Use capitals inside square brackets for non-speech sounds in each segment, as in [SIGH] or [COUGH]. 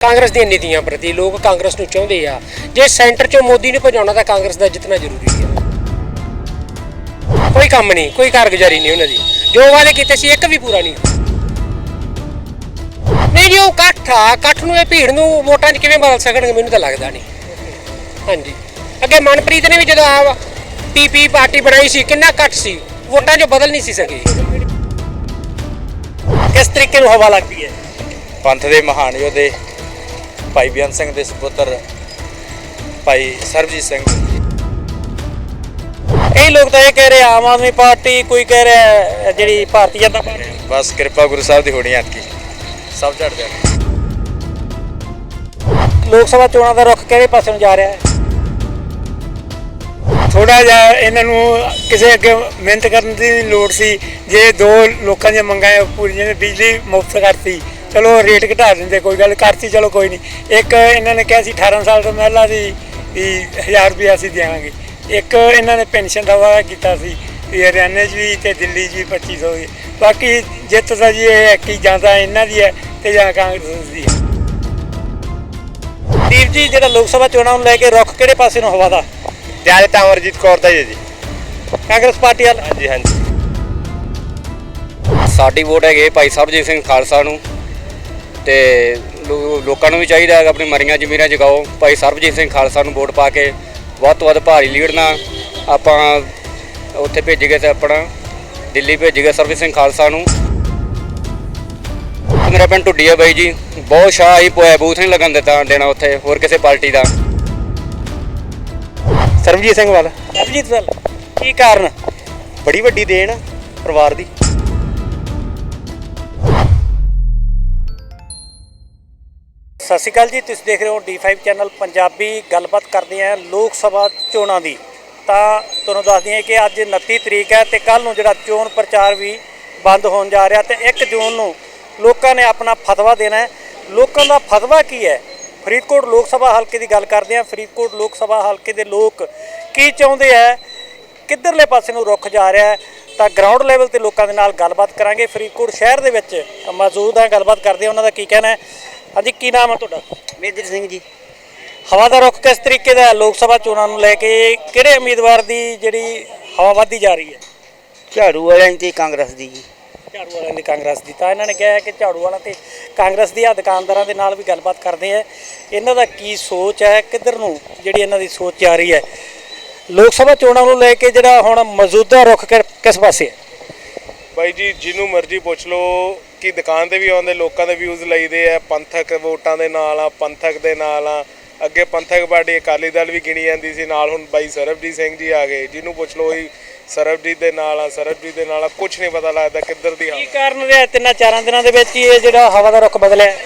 ਕਾਂਗਰਸ ਦੀਆਂ ਨੀਤੀਆਂ ਪ੍ਰਤੀ ਲੋਕ ਕਾਂਗਰਸ ਨੂੰ ਚਾਹੁੰਦੇ ਆ। ਜੇ ਸੈਂਟਰ 'ਚੋਂ ਮੋਦੀ ਨੂੰ ਭਜਾਉਣਾ ਤਾਂ ਕਾਂਗਰਸ ਦਾ ਜਿੱਤਣਾ ਜ਼ਰੂਰੀ ਹੈ ਕੋਈ ਕੰਮ ਨਹੀਂ, ਕੋਈ ਕਾਰਗੁਜ਼ਾਰੀ ਨਹੀਂ ਉਹਨਾਂ ਦੀ। ਜੋ ਵਾਅਦੇ ਕੀਤੇ ਸੀ, ਇੱਕ ਵੀ ਪੂਰਾ ਨਹੀਂ ਨਹੀਂ ਜੀ, ਉਹ ਇਕੱਠ ਆ। ਇਕੱਠ ਨੂੰ ਇਹ ਭੀੜ ਨੂੰ ਵੋਟਾਂ 'ਚ ਕਿਵੇਂ ਬਦਲ ਸਕਣਗੇ, ਮੈਨੂੰ ਤਾਂ ਲੱਗਦਾ ਨਹੀਂ। ਹਾਂਜੀ। ਅੱਗੇ ਮਨਪ੍ਰੀਤ ਨੇ ਵੀ ਜਦੋਂ ਆ ਪੀਪੀ ਪਾਰਟੀ ਬਣਾਈ ਸੀ, ਕਿੰਨਾ ਇਕੱਠ ਸੀ। ਵੋਟਾਂ 'ਚ ਬਦਲ ਨਹੀਂ ਸੀ ਸਕੀ। ਕਿਸ ਤਰੀਕੇ ਨੂੰ ਹਵਾ ਲੱਗਦੀ ਹੈ? ਪੰਥ ਦੇ ਮਹਾਨ ਯੋਧੇ ਭਾਈ ਬਿਆਨ ਸਿੰਘ ਦੇ ਸੁਪੁੱਤਰ ਭਾਈ ਸਰਬਜੀਤ ਸਿੰਘ। ਕਈ ਲੋਕ ਤਾਂ ਇਹ ਕਹਿ ਰਹੇ ਆਮ ਆਦਮੀ ਪਾਰਟੀ ਕੋਈ ਕਹਿ ਰਿਹਾ ਜਿਹੜੀ ਭਾਰਤੀ ਜਨਤਾ ਪਾਰਟੀ। ਬਸ ਕਿਰਪਾ ਗੁਰੂ ਸਾਹਿਬ ਦੀ ਹੋਣੀ ਐਤਕੀ ਸਭ ਝੜ ਜਾਣ ਲੋਕ ਸਭਾ ਚੋਣਾਂ ਦਾ ਰੁਖ ਕਿਹੜੇ ਪਾਸੇ ਨੂੰ ਜਾ ਰਿਹਾ ਹੈ? ਥੋੜਾ ਜਿਹਾ ਇਹਨਾਂ ਨੂੰ ਕਿਸੇ ਅੱਗੇ ਮਿਹਨਤ ਕਰਨ ਦੀ ਲੋੜ ਸੀ। ਜੇ ਦੋ ਲੋਕਾਂ ਦੀਆਂ ਮੰਗਾਂ ਪੂਰੀਆਂ ਜਿਵੇਂ ਬਿਜਲੀ ਮੁਫਤ ਕਰਤੀ। ਚਲੋ ਰੇਟ ਘਟਾ ਦਿੰਦੇ ਕੋਈ ਗੱਲ ਕਰਤੀ ਚਲੋ ਕੋਈ ਨਹੀਂ ਇੱਕ ਇਹਨਾਂ ਨੇ ਕਿਹਾ ਸੀ 18 ਸਾਲ ਤੋਂ ਮਹਿਲਾ ਦੀ ਵੀ 1000 ਰੁਪਏ ਅਸੀਂ ਦੇਵਾਂਗੇ। ਇੱਕ ਇਹਨਾਂ ਨੇ ਪੈਨਸ਼ਨ ਦਾ ਵਾਅਦਾ ਕੀਤਾ ਸੀ ਵੀ ਹਰਿਆਣੇ 'ਚ ਵੀ ਤੇ ਦਿੱਲੀ 'ਚ ਵੀ 2500 ਦੀ। ਬਾਕੀ ਜਿੱਤ ਤਾਂ ਜੀ ਇਹ ਹੈ ਕਿ ਜਾਂ ਤਾਂ ਇਹਨਾਂ ਦੀ ਹੈ ਤੇ ਜਾਂ ਕਾਂਗਰਸ ਦੀ ਹੈ। ਦੀਪ ਜੀ ਜਿਹੜਾ ਲੋਕ ਸਭਾ ਚੋਣਾਂ ਨੂੰ ਲੈ ਕੇ ਰੁਖ ਕਿਹੜੇ ਪਾਸੇ ਨੂੰ ਹਵਾ ਦਾ? ਜ਼ਿਆਦਾ ਤਾਂ ਅਮਰਜੀਤ ਕੌਰ ਦਾ ਹੀ ਹੈ ਜੀ। ਕਾਂਗਰਸ ਪਾਰਟੀ ਵੱਲ? ਹਾਂਜੀ ਹਾਂਜੀ। ਸਾਡੀ ਵੋਟ ਹੈਗੇ ਭਾਈ ਸਰਬਜੀਤ ਸਿੰਘ ਖਾਲਸਾ ਨੂੰ। ਤੇ ਲੋ- ਲੋਕਾਂ ਨੂੰ ਵੀ ਚਾਹੀਦਾ ਹੈ ਕਿ ਆਪਣੀ ਮਰੀਆਂ ਜ਼ਮੀਰਾਂ ਜਗਾਓ। ਭਾਈ ਸਰਬਜੀਤ ਸਿੰਘ ਖਾਲਸਾ ਨੂੰ ਵੋਟ ਪਾ ਕੇ ਵੱਧ ਤੋਂ ਵੱਧ ਭਾਰੀ ਲੀਡ ਨਾਲ ਆਪਾਂ ਉੱਥੇ ਭੇਜ ਗਏ ਤੇ ਆਪਣਾ, ਦਿੱਲੀ ਭੇਜੀਏ ਸਰਬਜੀਤ ਸਿੰਘ ਖਾਲਸਾ ਨੂੰ। ਤੇ ਮੇਰਾ ਪਿੰਡ ਟੁੱਡੀ ਹੈ ਬਾਈ ਜੀ। ਬਹੁਤ ਸ਼ਾਹ ਹੀ ਪੋਇਆ ਬੂਥ ਨਹੀਂ ਲੱਗਣ ਦਿੱਤਾ ਦੇਣਾ ਉੱਥੇ, ਹੋਰ ਕਿਸੇ ਪਾਰਟੀ ਦਾ। ਸਰਬਜੀਤ ਸਿੰਘ ਵੱਲ। ਅਭਿਜੀਤ ਵੱਲ, ਕੀ ਕਾਰਨ? ਬੜੀ ਵੱਡੀ ਦੇਣ ਪਰਿਵਾਰ ਦੀ। ਸਤਿ ਸ਼੍ਰੀ ਅਕਾਲ ਜੀ, ਤੁਸੀਂ ਦੇਖ ਰਹੇ ਹੋ D5 ਚੈਨਲ ਪੰਜਾਬੀ, ਗੱਲਬਾਤ ਕਰਦੇ ਹਾਂ ਲੋਕ ਸਭਾ ਚੋਣਾਂ ਦੀ। ਤਾਂ ਤੁਹਾਨੂੰ ਦੱਸ ਦਈਏ ਕਿ ਅੱਜ 29 ਤਰੀਕ ਹੈ ਤੇ ਕੱਲ ਨੂੰ ਜਿਹੜਾ ਚੋਣ ਪ੍ਰਚਾਰ ਵੀ ਬੰਦ ਹੋਣ ਜਾ ਰਿਹਾ ਤੇ 1 ਜੂਨ ਨੂੰ ਲੋਕਾਂ ਨੇ ਆਪਣਾ ਫਤਵਾ ਦੇਣਾ ਹੈ। ਲੋਕਾਂ ਦਾ ਫਤਵਾ ਕੀ ਹੈ? ਫਰੀਦਕੋਟ ਲੋਕ ਸਭਾ ਹਲਕੇ ਦੀ ਗੱਲ ਕਰਦੇ ਹਾਂ। ਫਰੀਦਕੋਟ ਲੋਕ ਸਭਾ ਹਲਕੇ ਦੇ ਲੋਕ ਕੀ ਚਾਹੁੰਦੇ ਆ ਕਿੱਧਰਲੇ ਪਾਸੇ ਨੂੰ ਰੁੱਖ ਜਾ ਰਿਹਾ ਹੈ? ਤਾਂ ਗਰਾਊਂਡ ਲੈਵਲ ਤੇ ਲੋਕਾਂ ਦੇ ਨਾਲ ਗੱਲਬਾਤ ਕਰਾਂਗੇ। ਫਰੀਦਕੋਟ ਸ਼ਹਿਰ ਦੇ ਵਿੱਚ ਮੌਜੂਦ ਹਾਂ, ਗੱਲਬਾਤ ਕਰਦੇ ਹਾਂ। ਉਹਨਾਂ ਦਾ ਕੀ ਕਹਿਣਾ ਹੈ? ਹਾਂਜੀ ਕੀ ਨਾਮ ਹੈ ਤੁਹਾਡਾ? ਮੇਜਰ ਸਿੰਘ ਜੀ। ਹਵਾ ਦਾ ਰੁੱਖ ਕਿਸ ਤਰੀਕੇ ਦਾ ਹੈ? ਲੋਕ ਸਭਾ ਚੋਣਾਂ ਨੂੰ ਲੈ ਕੇ ਕਿਹੜੇ ਉਮੀਦਵਾਰ ਦੀ ਜਿਹੜੀ ਹਵਾ ਵੱਧਦੀ ਜਾ ਰਹੀ ਹੈ? ਝਾੜੂ ਵਾਲਿਆਂ ਦੀ ਤੇ ਕਾਂਗਰਸ ਦੀ ਜੀ। ਝਾੜੂ ਵਾਲਿਆਂ ਦੀ ਕਾਂਗਰਸ ਦੀ। ਤਾਂ ਇਹਨਾਂ ਨੇ ਕਿਹਾ ਹੈ ਕਿ ਝਾੜੂ ਵਾਲਾ ਤੇ ਕਾਂਗਰਸ ਦੀ ਆ ਦੁਕਾਨਦਾਰਾਂ ਦੇ ਨਾਲ ਵੀ ਗੱਲਬਾਤ ਕਰਦੇ ਆ। ਇਹਨਾਂ ਦਾ ਕੀ ਸੋਚ ਹੈ? ਕਿੱਧਰ ਨੂੰ ਜਿਹੜੀ ਇਹਨਾਂ ਦੀ ਸੋਚ ਜਾ ਰਹੀ ਹੈ? ਲੋਕ ਸਭਾ ਚੋਣਾਂ ਨੂੰ ਲੈ ਕੇ ਜਿਹੜਾ ਹੁਣ ਮੌਜੂਦਾ ਰੁੱਖ ਕਿ- ਕਿਸ ਪਾਸੇ ਹੈ? ਬਾਈ ਜੀ ਜਿਹਨੂੰ ਮਰਜ਼ੀ ਪੁੱਛ ਲਓ ਕਿ ਦੁਕਾਨ ਤੇ ਵੀ ਆਉਂਦੇ ਲੋਕਾਂ ਦੇ ਵਿਊਜ਼ ਲਈਦੇ ਆ ਪੰਥਕ ਵੋਟਾਂ ਦੇ ਨਾਲ ਆ ਪੰਥਕ ਦੇ ਨਾਲ ਆ ਅੱਗੇ ਪੰਥਕ ਪਾਰਟੀ ਅਕਾਲੀ ਦਲ ਵੀ ਗਿਣੀ ਜਾਂਦੀ ਸੀ ਨਾਲ ਹੁਣ ਬਾਈ ਸਰਬਜੀਤ ਸਿੰਘ ਜੀ ਆ ਗਏ ਜਿਹਨੂੰ ਪੁੱਛ ਲਓ ਹੀ ਸਰਬਜੀਤ ਦੇ ਨਾਲ ਆ ਸਰਬਜੀਤ ਦੇ ਨਾਲ ਆ ਕੁਝ ਨਹੀਂ ਪਤਾ ਲੱਗਦਾ ਕਿੱਧਰ ਦੀ ਕੀ ਆ ਕਾਰਨ ਰਿਹਾ ਤਿੰਨਾਂ ਚਾਰਾਂ ਦਿਨਾਂ ਦੇ ਵਿੱਚ ਹੀ ਇਹ ਜਿਹੜਾ ਹਵਾ ਦਾ ਰੁੱਖ ਬਦਲਿਆ?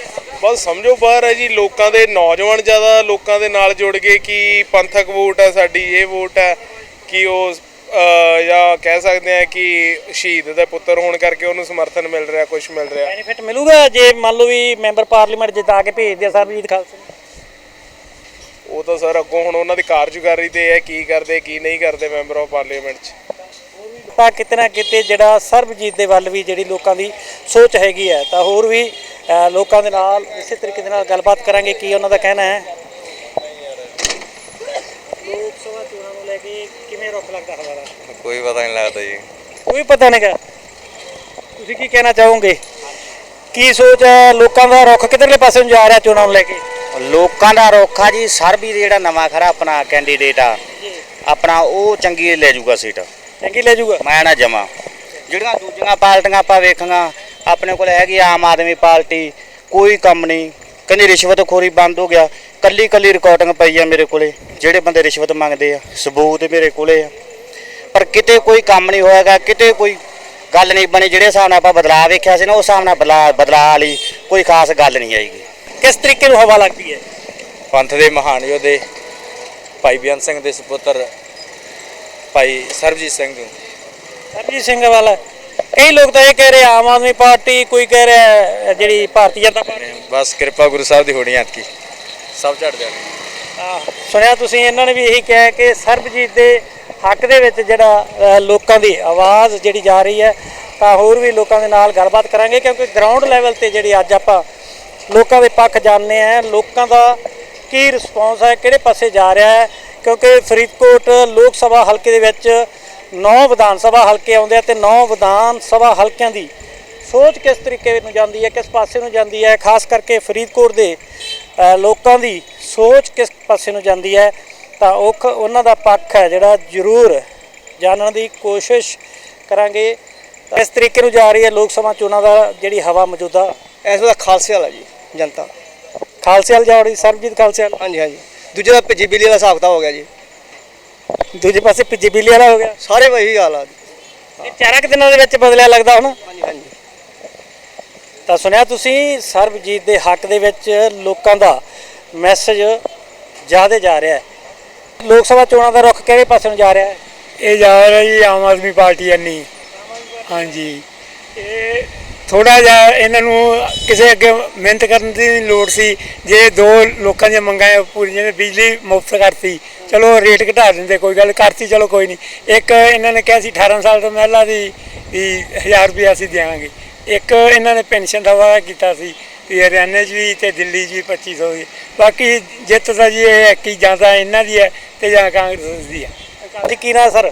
ਬਸ ਸਮਝੋ ਬਾਹਰ ਹੈ ਜੀ ਲੋਕਾਂ ਦੇ ਨੌਜਵਾਨ ਜ਼ਿਆਦਾ ਲੋਕਾਂ ਦੇ ਨਾਲ ਜੁੜ ਗਏ ਕਿ ਪੰਥਕ ਵੋਟ ਹੈ ਸਾਡੀ ਇਹ ਵੋਟ ਹੈ ਕਿ ਉਹ ਜਾਂ ਕਹਿ ਸਕਦੇ ਆ ਕਿ ਸ਼ਹੀਦ ਦੇ ਪੁੱਤਰ ਹੋਣ ਕਰਕੇ ਉਹਨੂੰ ਸਮਰਥਨ ਮਿਲ ਰਿਹਾ ਕੁਝ ਮਿਲ ਰਿਹਾ। ਬੈਨੀਫਿਟ ਮਿਲੂਗਾ? ਜੇ ਮੰਨ ਲਓ ਵੀ ਮੈਂਬਰ ਪਾਰਲੀਮੈਂਟ ਜਿਤਾ ਕੇ ਭੇਜਦੇ ਆ ਸਰਬਜੀਤ ਖਾਲਸਾ ਨੂੰ? ਉਹ ਤਾਂ ਸਰ ਅੱਗੋਂ ਹੁਣ ਉਹਨਾਂ ਦੀ ਕਾਰਜਕਾਰੀ ਤੇ ਹੈ ਕੀ ਕਰਦੇ ਕੀ ਨਹੀਂ ਕਰਦੇ ਮੈਂਬਰ ਆਫ ਪਾਰਲੀਮੈਂਟ 'ਚ। ਤਾਂ ਕਿਤੇ ਨਾ ਕਿਤੇ ਜਿਹੜਾ ਸਰਬਜੀਤ ਦੇ ਵੱਲ ਵੀ ਜਿਹੜੀ ਲੋਕਾਂ ਦੀ ਸੋਚ ਹੈਗੀ ਹੈ ਤਾਂ ਹੋਰ ਵੀ ਅ, ਲੋਕਾਂ ਦੇ ਨਾਲ ਇਸੇ ਤਰੀਕੇ ਦੇ ਨਾਲ ਗੱਲਬਾਤ ਕਰਾਂਗੇ ਕੀ ਉਹਨਾਂ ਦਾ ਕਹਿਣਾ ਹੈ? ਲੋਕ ਸਭਾ ਚੋਣਾਂ ਨੂੰ ਲੈ ਕੇ ਕਿਵੇਂ ਰੁੱਖ ਲੱਗਦਾ ਹਵਾ ਦਾ ਕੋਈ ਪਤਾ ਨਹੀਂ ਲੱਗਦਾ ਜੀ। ਕੋਈ ਪਤਾ ਨਹੀਂਗਾ ਤੁਸੀਂ ਕੀ ਕਹਿਣਾ ਚਾਹੋਗੇ? ਕੀ ਸੋਚ ਹੈ ਲੋਕਾਂ ਦਾ ਰੁੱਖ ਕਿੱਧਰਲੇ ਪਾਸੇ ਨੂੰ ਜਾ ਰਿਹਾ ਚੋਣਾਂ ਨੂੰ ਲੈ ਕੇ? ਲੋਕਾਂ ਦਾ ਰੋਖਾ ਜੀ ਸਰਬੀ ਦੇ ਜਿਹੜਾ ਨਵਾਂ ਖਰਾ ਆਪਣਾ ਕੈਂਡੀਡੇਟ ਆ ਆਪਣਾ ਉਹ ਚੰਗੀ ਲੈ ਜਾਊਗਾ ਸੀਟ। ਚੰਗੀ ਲੈ ਜਾਊਗਾ? ਮੈਂ ਨਾ ਜਮਾ। ਜਿਹੜੀਆਂ ਦੂਜੀਆਂ ਪਾਰਟੀਆਂ ਆਪਾਂ ਵੇਖਾਂਗਾ ਆਪਣੇ ਕੋਲ ਹੈਗੀ ਆਮ ਆਦਮੀ ਪਾਰਟੀ ਕੋਈ ਕੰਮ ਨਹੀਂ। ਕਹਿੰਦੀ ਰਿਸ਼ਵਤਖੋਰੀ ਬੰਦ ਹੋ ਗਿਆ। ਕੱਲੀ ਕੱਲੀ ਰਿਕਾਰਡਿੰਗ ਪਈ ਆ ਮੇਰੇ ਕੋਲੇ ਜਿਹੜੇ ਬੰਦੇ ਰਿਸ਼ਵਤ ਮੰਗਦੇ ਆ ਸਬੂਤ ਮੇਰੇ ਕੋਲੇ ਆ। ਪਰ ਕਿਤੇ ਕੋਈ ਕੰਮ ਨਹੀਂ ਹੋਏਗਾ ਕਿਤੇ ਕੋਈ ਗੱਲ ਨਹੀਂ ਬਣੀ ਜਿਹੜੇ ਹਿਸਾਬ ਨਾਲ ਆਪਾਂ ਬਦਲਾਅ ਵੇਖਿਆ ਸੀ ਨਾ ਉਸ ਹਿਸਾਬ ਨਾਲ ਬਦਲਾਅ ਬਦਲਾਅ ਵਾਲੀ ਕੋਈ ਖਾਸ ਗੱਲ ਨਹੀਂ ਆਏਗੀ ਕਿਸ ਤਰੀਕੇ ਨੂੰ ਹਵਾ ਲੱਗਦੀ ਹੈ? ਪੰਥ ਦੇ ਮਹਾਨ ਯੋਧੇ ਭਾਈ ਬਿਆਨ ਸਿੰਘ ਦੇ ਸੁਪੁੱਤਰ ਭਾਈ ਸਰਬਜੀਤ ਸਿੰਘ। ਸਰਬਜੀਤ ਸਿੰਘ ਵਾਲਾ ਕਈ ਲੋਕ ਤਾਂ ਇਹ ਕਹਿ ਰਹੇ ਆਮ ਆਦਮੀ ਪਾਰਟੀ ਕੋਈ ਕਹਿ ਰਿਹਾ ਜਿਹੜੀ ਭਾਰਤੀ ਜਨਤਾ ਪਾਰਟੀ ਬਸ ਕਿਰਪਾ ਗੁਰੂ ਸਾਹਿਬ ਦੀ ਹੋਣੀ ਐਤਕੀ। ਸਭ ਝੜ ਜਾਣ। ਸੁਣਿਆ ਤੁਸੀਂ ਇਹਨਾਂ ਨੇ ਵੀ ਇਹੀ ਕਿਹਾ ਕਿ ਸਰਬਜੀਤ ਦੇ ਹੱਕ ਦੇ ਵਿੱਚ ਜਿਹੜਾ ਲੋਕਾਂ ਦੀ ਆਵਾਜ਼ ਜਿਹੜੀ ਜਾ ਰਹੀ ਹੈ ਤਾਂ ਹੋਰ ਵੀ ਲੋਕਾਂ ਦੇ ਨਾਲ ਗੱਲਬਾਤ ਕਰਾਂਗੇ ਕਿਉਂਕਿ ਗਰਾਊਂਡ ਲੈਵਲ ਤੇ ਜਿਹੜੀ ਅੱਜ ਆਪਾਂ ਲੋਕਾਂ ਦੇ ਪੱਖ ਜਾਣਨੇ ਆ ਲੋਕਾਂ ਦਾ ਕੀ ਰਿਸਪੌਂਸ ਹੈ ਕਿਹੜੇ ਪਾਸੇ ਜਾ ਰਿਹਾ ਹੈ ਕਿਉਂਕਿ ਫਰੀਦਕੋਟ ਲੋਕ ਸਭਾ ਹਲਕੇ ਦੇ ਵਿੱਚ 9 ਵਿਧਾਨ ਸਭਾ ਹਲਕੇ ਆਉਂਦੇ ਆ ਤੇ 9 ਵਿਧਾਨ ਸਭਾ ਹਲਕਿਆਂ ਦੀ ਸੋਚ ਕਿਸ ਤਰੀਕੇ ਨੂੰ ਜਾਂਦੀ ਹੈ ਕਿਸ ਪਾਸੇ ਨੂੰ ਜਾਂਦੀ ਹੈ ਖਾਸ ਕਰਕੇ ਫਰੀਦਕੋਟ ਦੇ ਲੋਕਾਂ ਦੀ ਸੋਚ ਕਿਸ ਪਾਸੇ ਨੂੰ ਜਾਂਦੀ ਹੈ ਤਾਂ ਉਹ ਉਹਨਾਂ ਦਾ ਪੱਖ ਹੈ ਜਿਹੜਾ ਜ਼ਰੂਰ ਜਾਣਨ ਦੀ ਕੋਸ਼ਿਸ਼ ਕਰਾਂਗੇ। ਇਸ ਤਰੀਕੇ ਨੂੰ ਜਾ ਰਹੀ ਹੈ ਲੋਕ ਸਭਾ ਚੋਣਾਂ ਦਾ ਜਿਹੜੀ ਹਵਾ ਮੌਜੂਦਾ। ਇਸ ਵੇਲੇ ਖਾਲਸੇ ਵਾਲਾ ਜੀ ਜਨਤਾ। ਖਾਲਸੇ ਵਾਲ ਜਾ ਰਹੀ ਸਰਬਜੀਤ ਖਾਲਸੇ ਹਾਂਜੀ ਹਾਂਜੀ। ਦੂਜੇ ਦਾ ਭਿੱਜੀ ਬਿੱਲੀ ਵਾਲਾ ਹਿਸਾਬ ਕਿਤਾਬ ਹੋ ਗਿਆ ਜੀ। ਦੂਜੇ ਪਾਸੇ ਪਿੱਜੇ ਬਿੱਲੀ ਵਾਲਾ ਹੋ ਗਿਆ। ਸਾਰੇ ਵਹੀ ਹਾਲ ਆ। ਇਹ ਚਾਰਾਂ ਕੁ ਦਿਨਾਂ ਦੇ ਵਿੱਚ ਬਦਲਿਆ ਲੱਗਦਾ ਹੁਣ। ਹਾਂਜੀ ਹਾਂਜੀ। ਤਾਂ ਸੁਣਿਆ ਤੁਸੀਂ ਸਰਬਜੀਤ ਦੇ ਹੱਕ ਦੇ ਵਿੱਚ ਲੋਕਾਂ ਦਾ ਮੈਸੇਜ ਜ਼ਿਆਦਾ ਜਾ ਰਿਹਾ ਹੈ। ਲੋਕ ਸਭਾ ਚੋਣਾਂ ਦਾ ਰੁਖ ਕਿਹੜੇ ਪਾਸੇ ਨੂੰ ਜਾ ਰਿਹਾ ਹੈ? ਇਹ ਜਾ ਰਿਹਾ ਜੀ ਆਮ ਆਦਮੀ ਪਾਰਟੀ ਅੰਨੀ ਹਾਂਜੀ। ਇਹ ਥੋੜਾ ਜਿਹਾ ਇਹਨਾਂ ਨੂੰ ਕਿਸੇ ਅੱਗੇ ਮਿਹਨਤ ਕਰਨ ਦੀ ਲੋੜ ਸੀ ਜੇ ਦੋ ਲੋਕਾਂ ਦੀਆਂ ਮੰਗਾਂ ਪੂਰੀਆਂ ਨੇ ਬਿਜਲੀ ਮੁਫਤ ਕਰਤੀ ਚਲੋ ਰੇਟ ਘਟਾ ਦਿੰਦੇ ਕੋਈ ਗੱਲ ਕਰਤੀ ਚਲੋ ਕੋਈ ਨਹੀਂ। ਇੱਕ ਇਹਨਾਂ ਨੇ ਕਿਹਾ ਸੀ 18 ਸਾਲ ਤੋਂ ਮਹਿਲਾ ਦੀ ਵੀ 1000 ਰੁਪਏ ਅਸੀਂ ਦੇਵਾਂਗੇ। ਇੱਕ ਇਹਨਾਂ ਨੇ ਪੈਨਸ਼ਨ ਦਾ ਵਾਅਦਾ ਕੀਤਾ ਸੀ ਵੀ ਹਰਿਆਣੇ 'ਚ ਵੀ ਤੇ ਦਿੱਲੀ 'ਚ ਵੀ 2500 ਦੀ। ਬਾਕੀ ਜਿੱਤ ਤਾਂ ਜੀ ਇਹ ਹੀ ਜਾਂ ਤਾਂ ਇਹਨਾਂ ਦੀ ਹੈ ਤੇ ਜਾਂ ਕਾਂਗਰਸ ਦੀ ਹੈ। ਜੀ ਕੀ ਨਾਮ ਸਰ?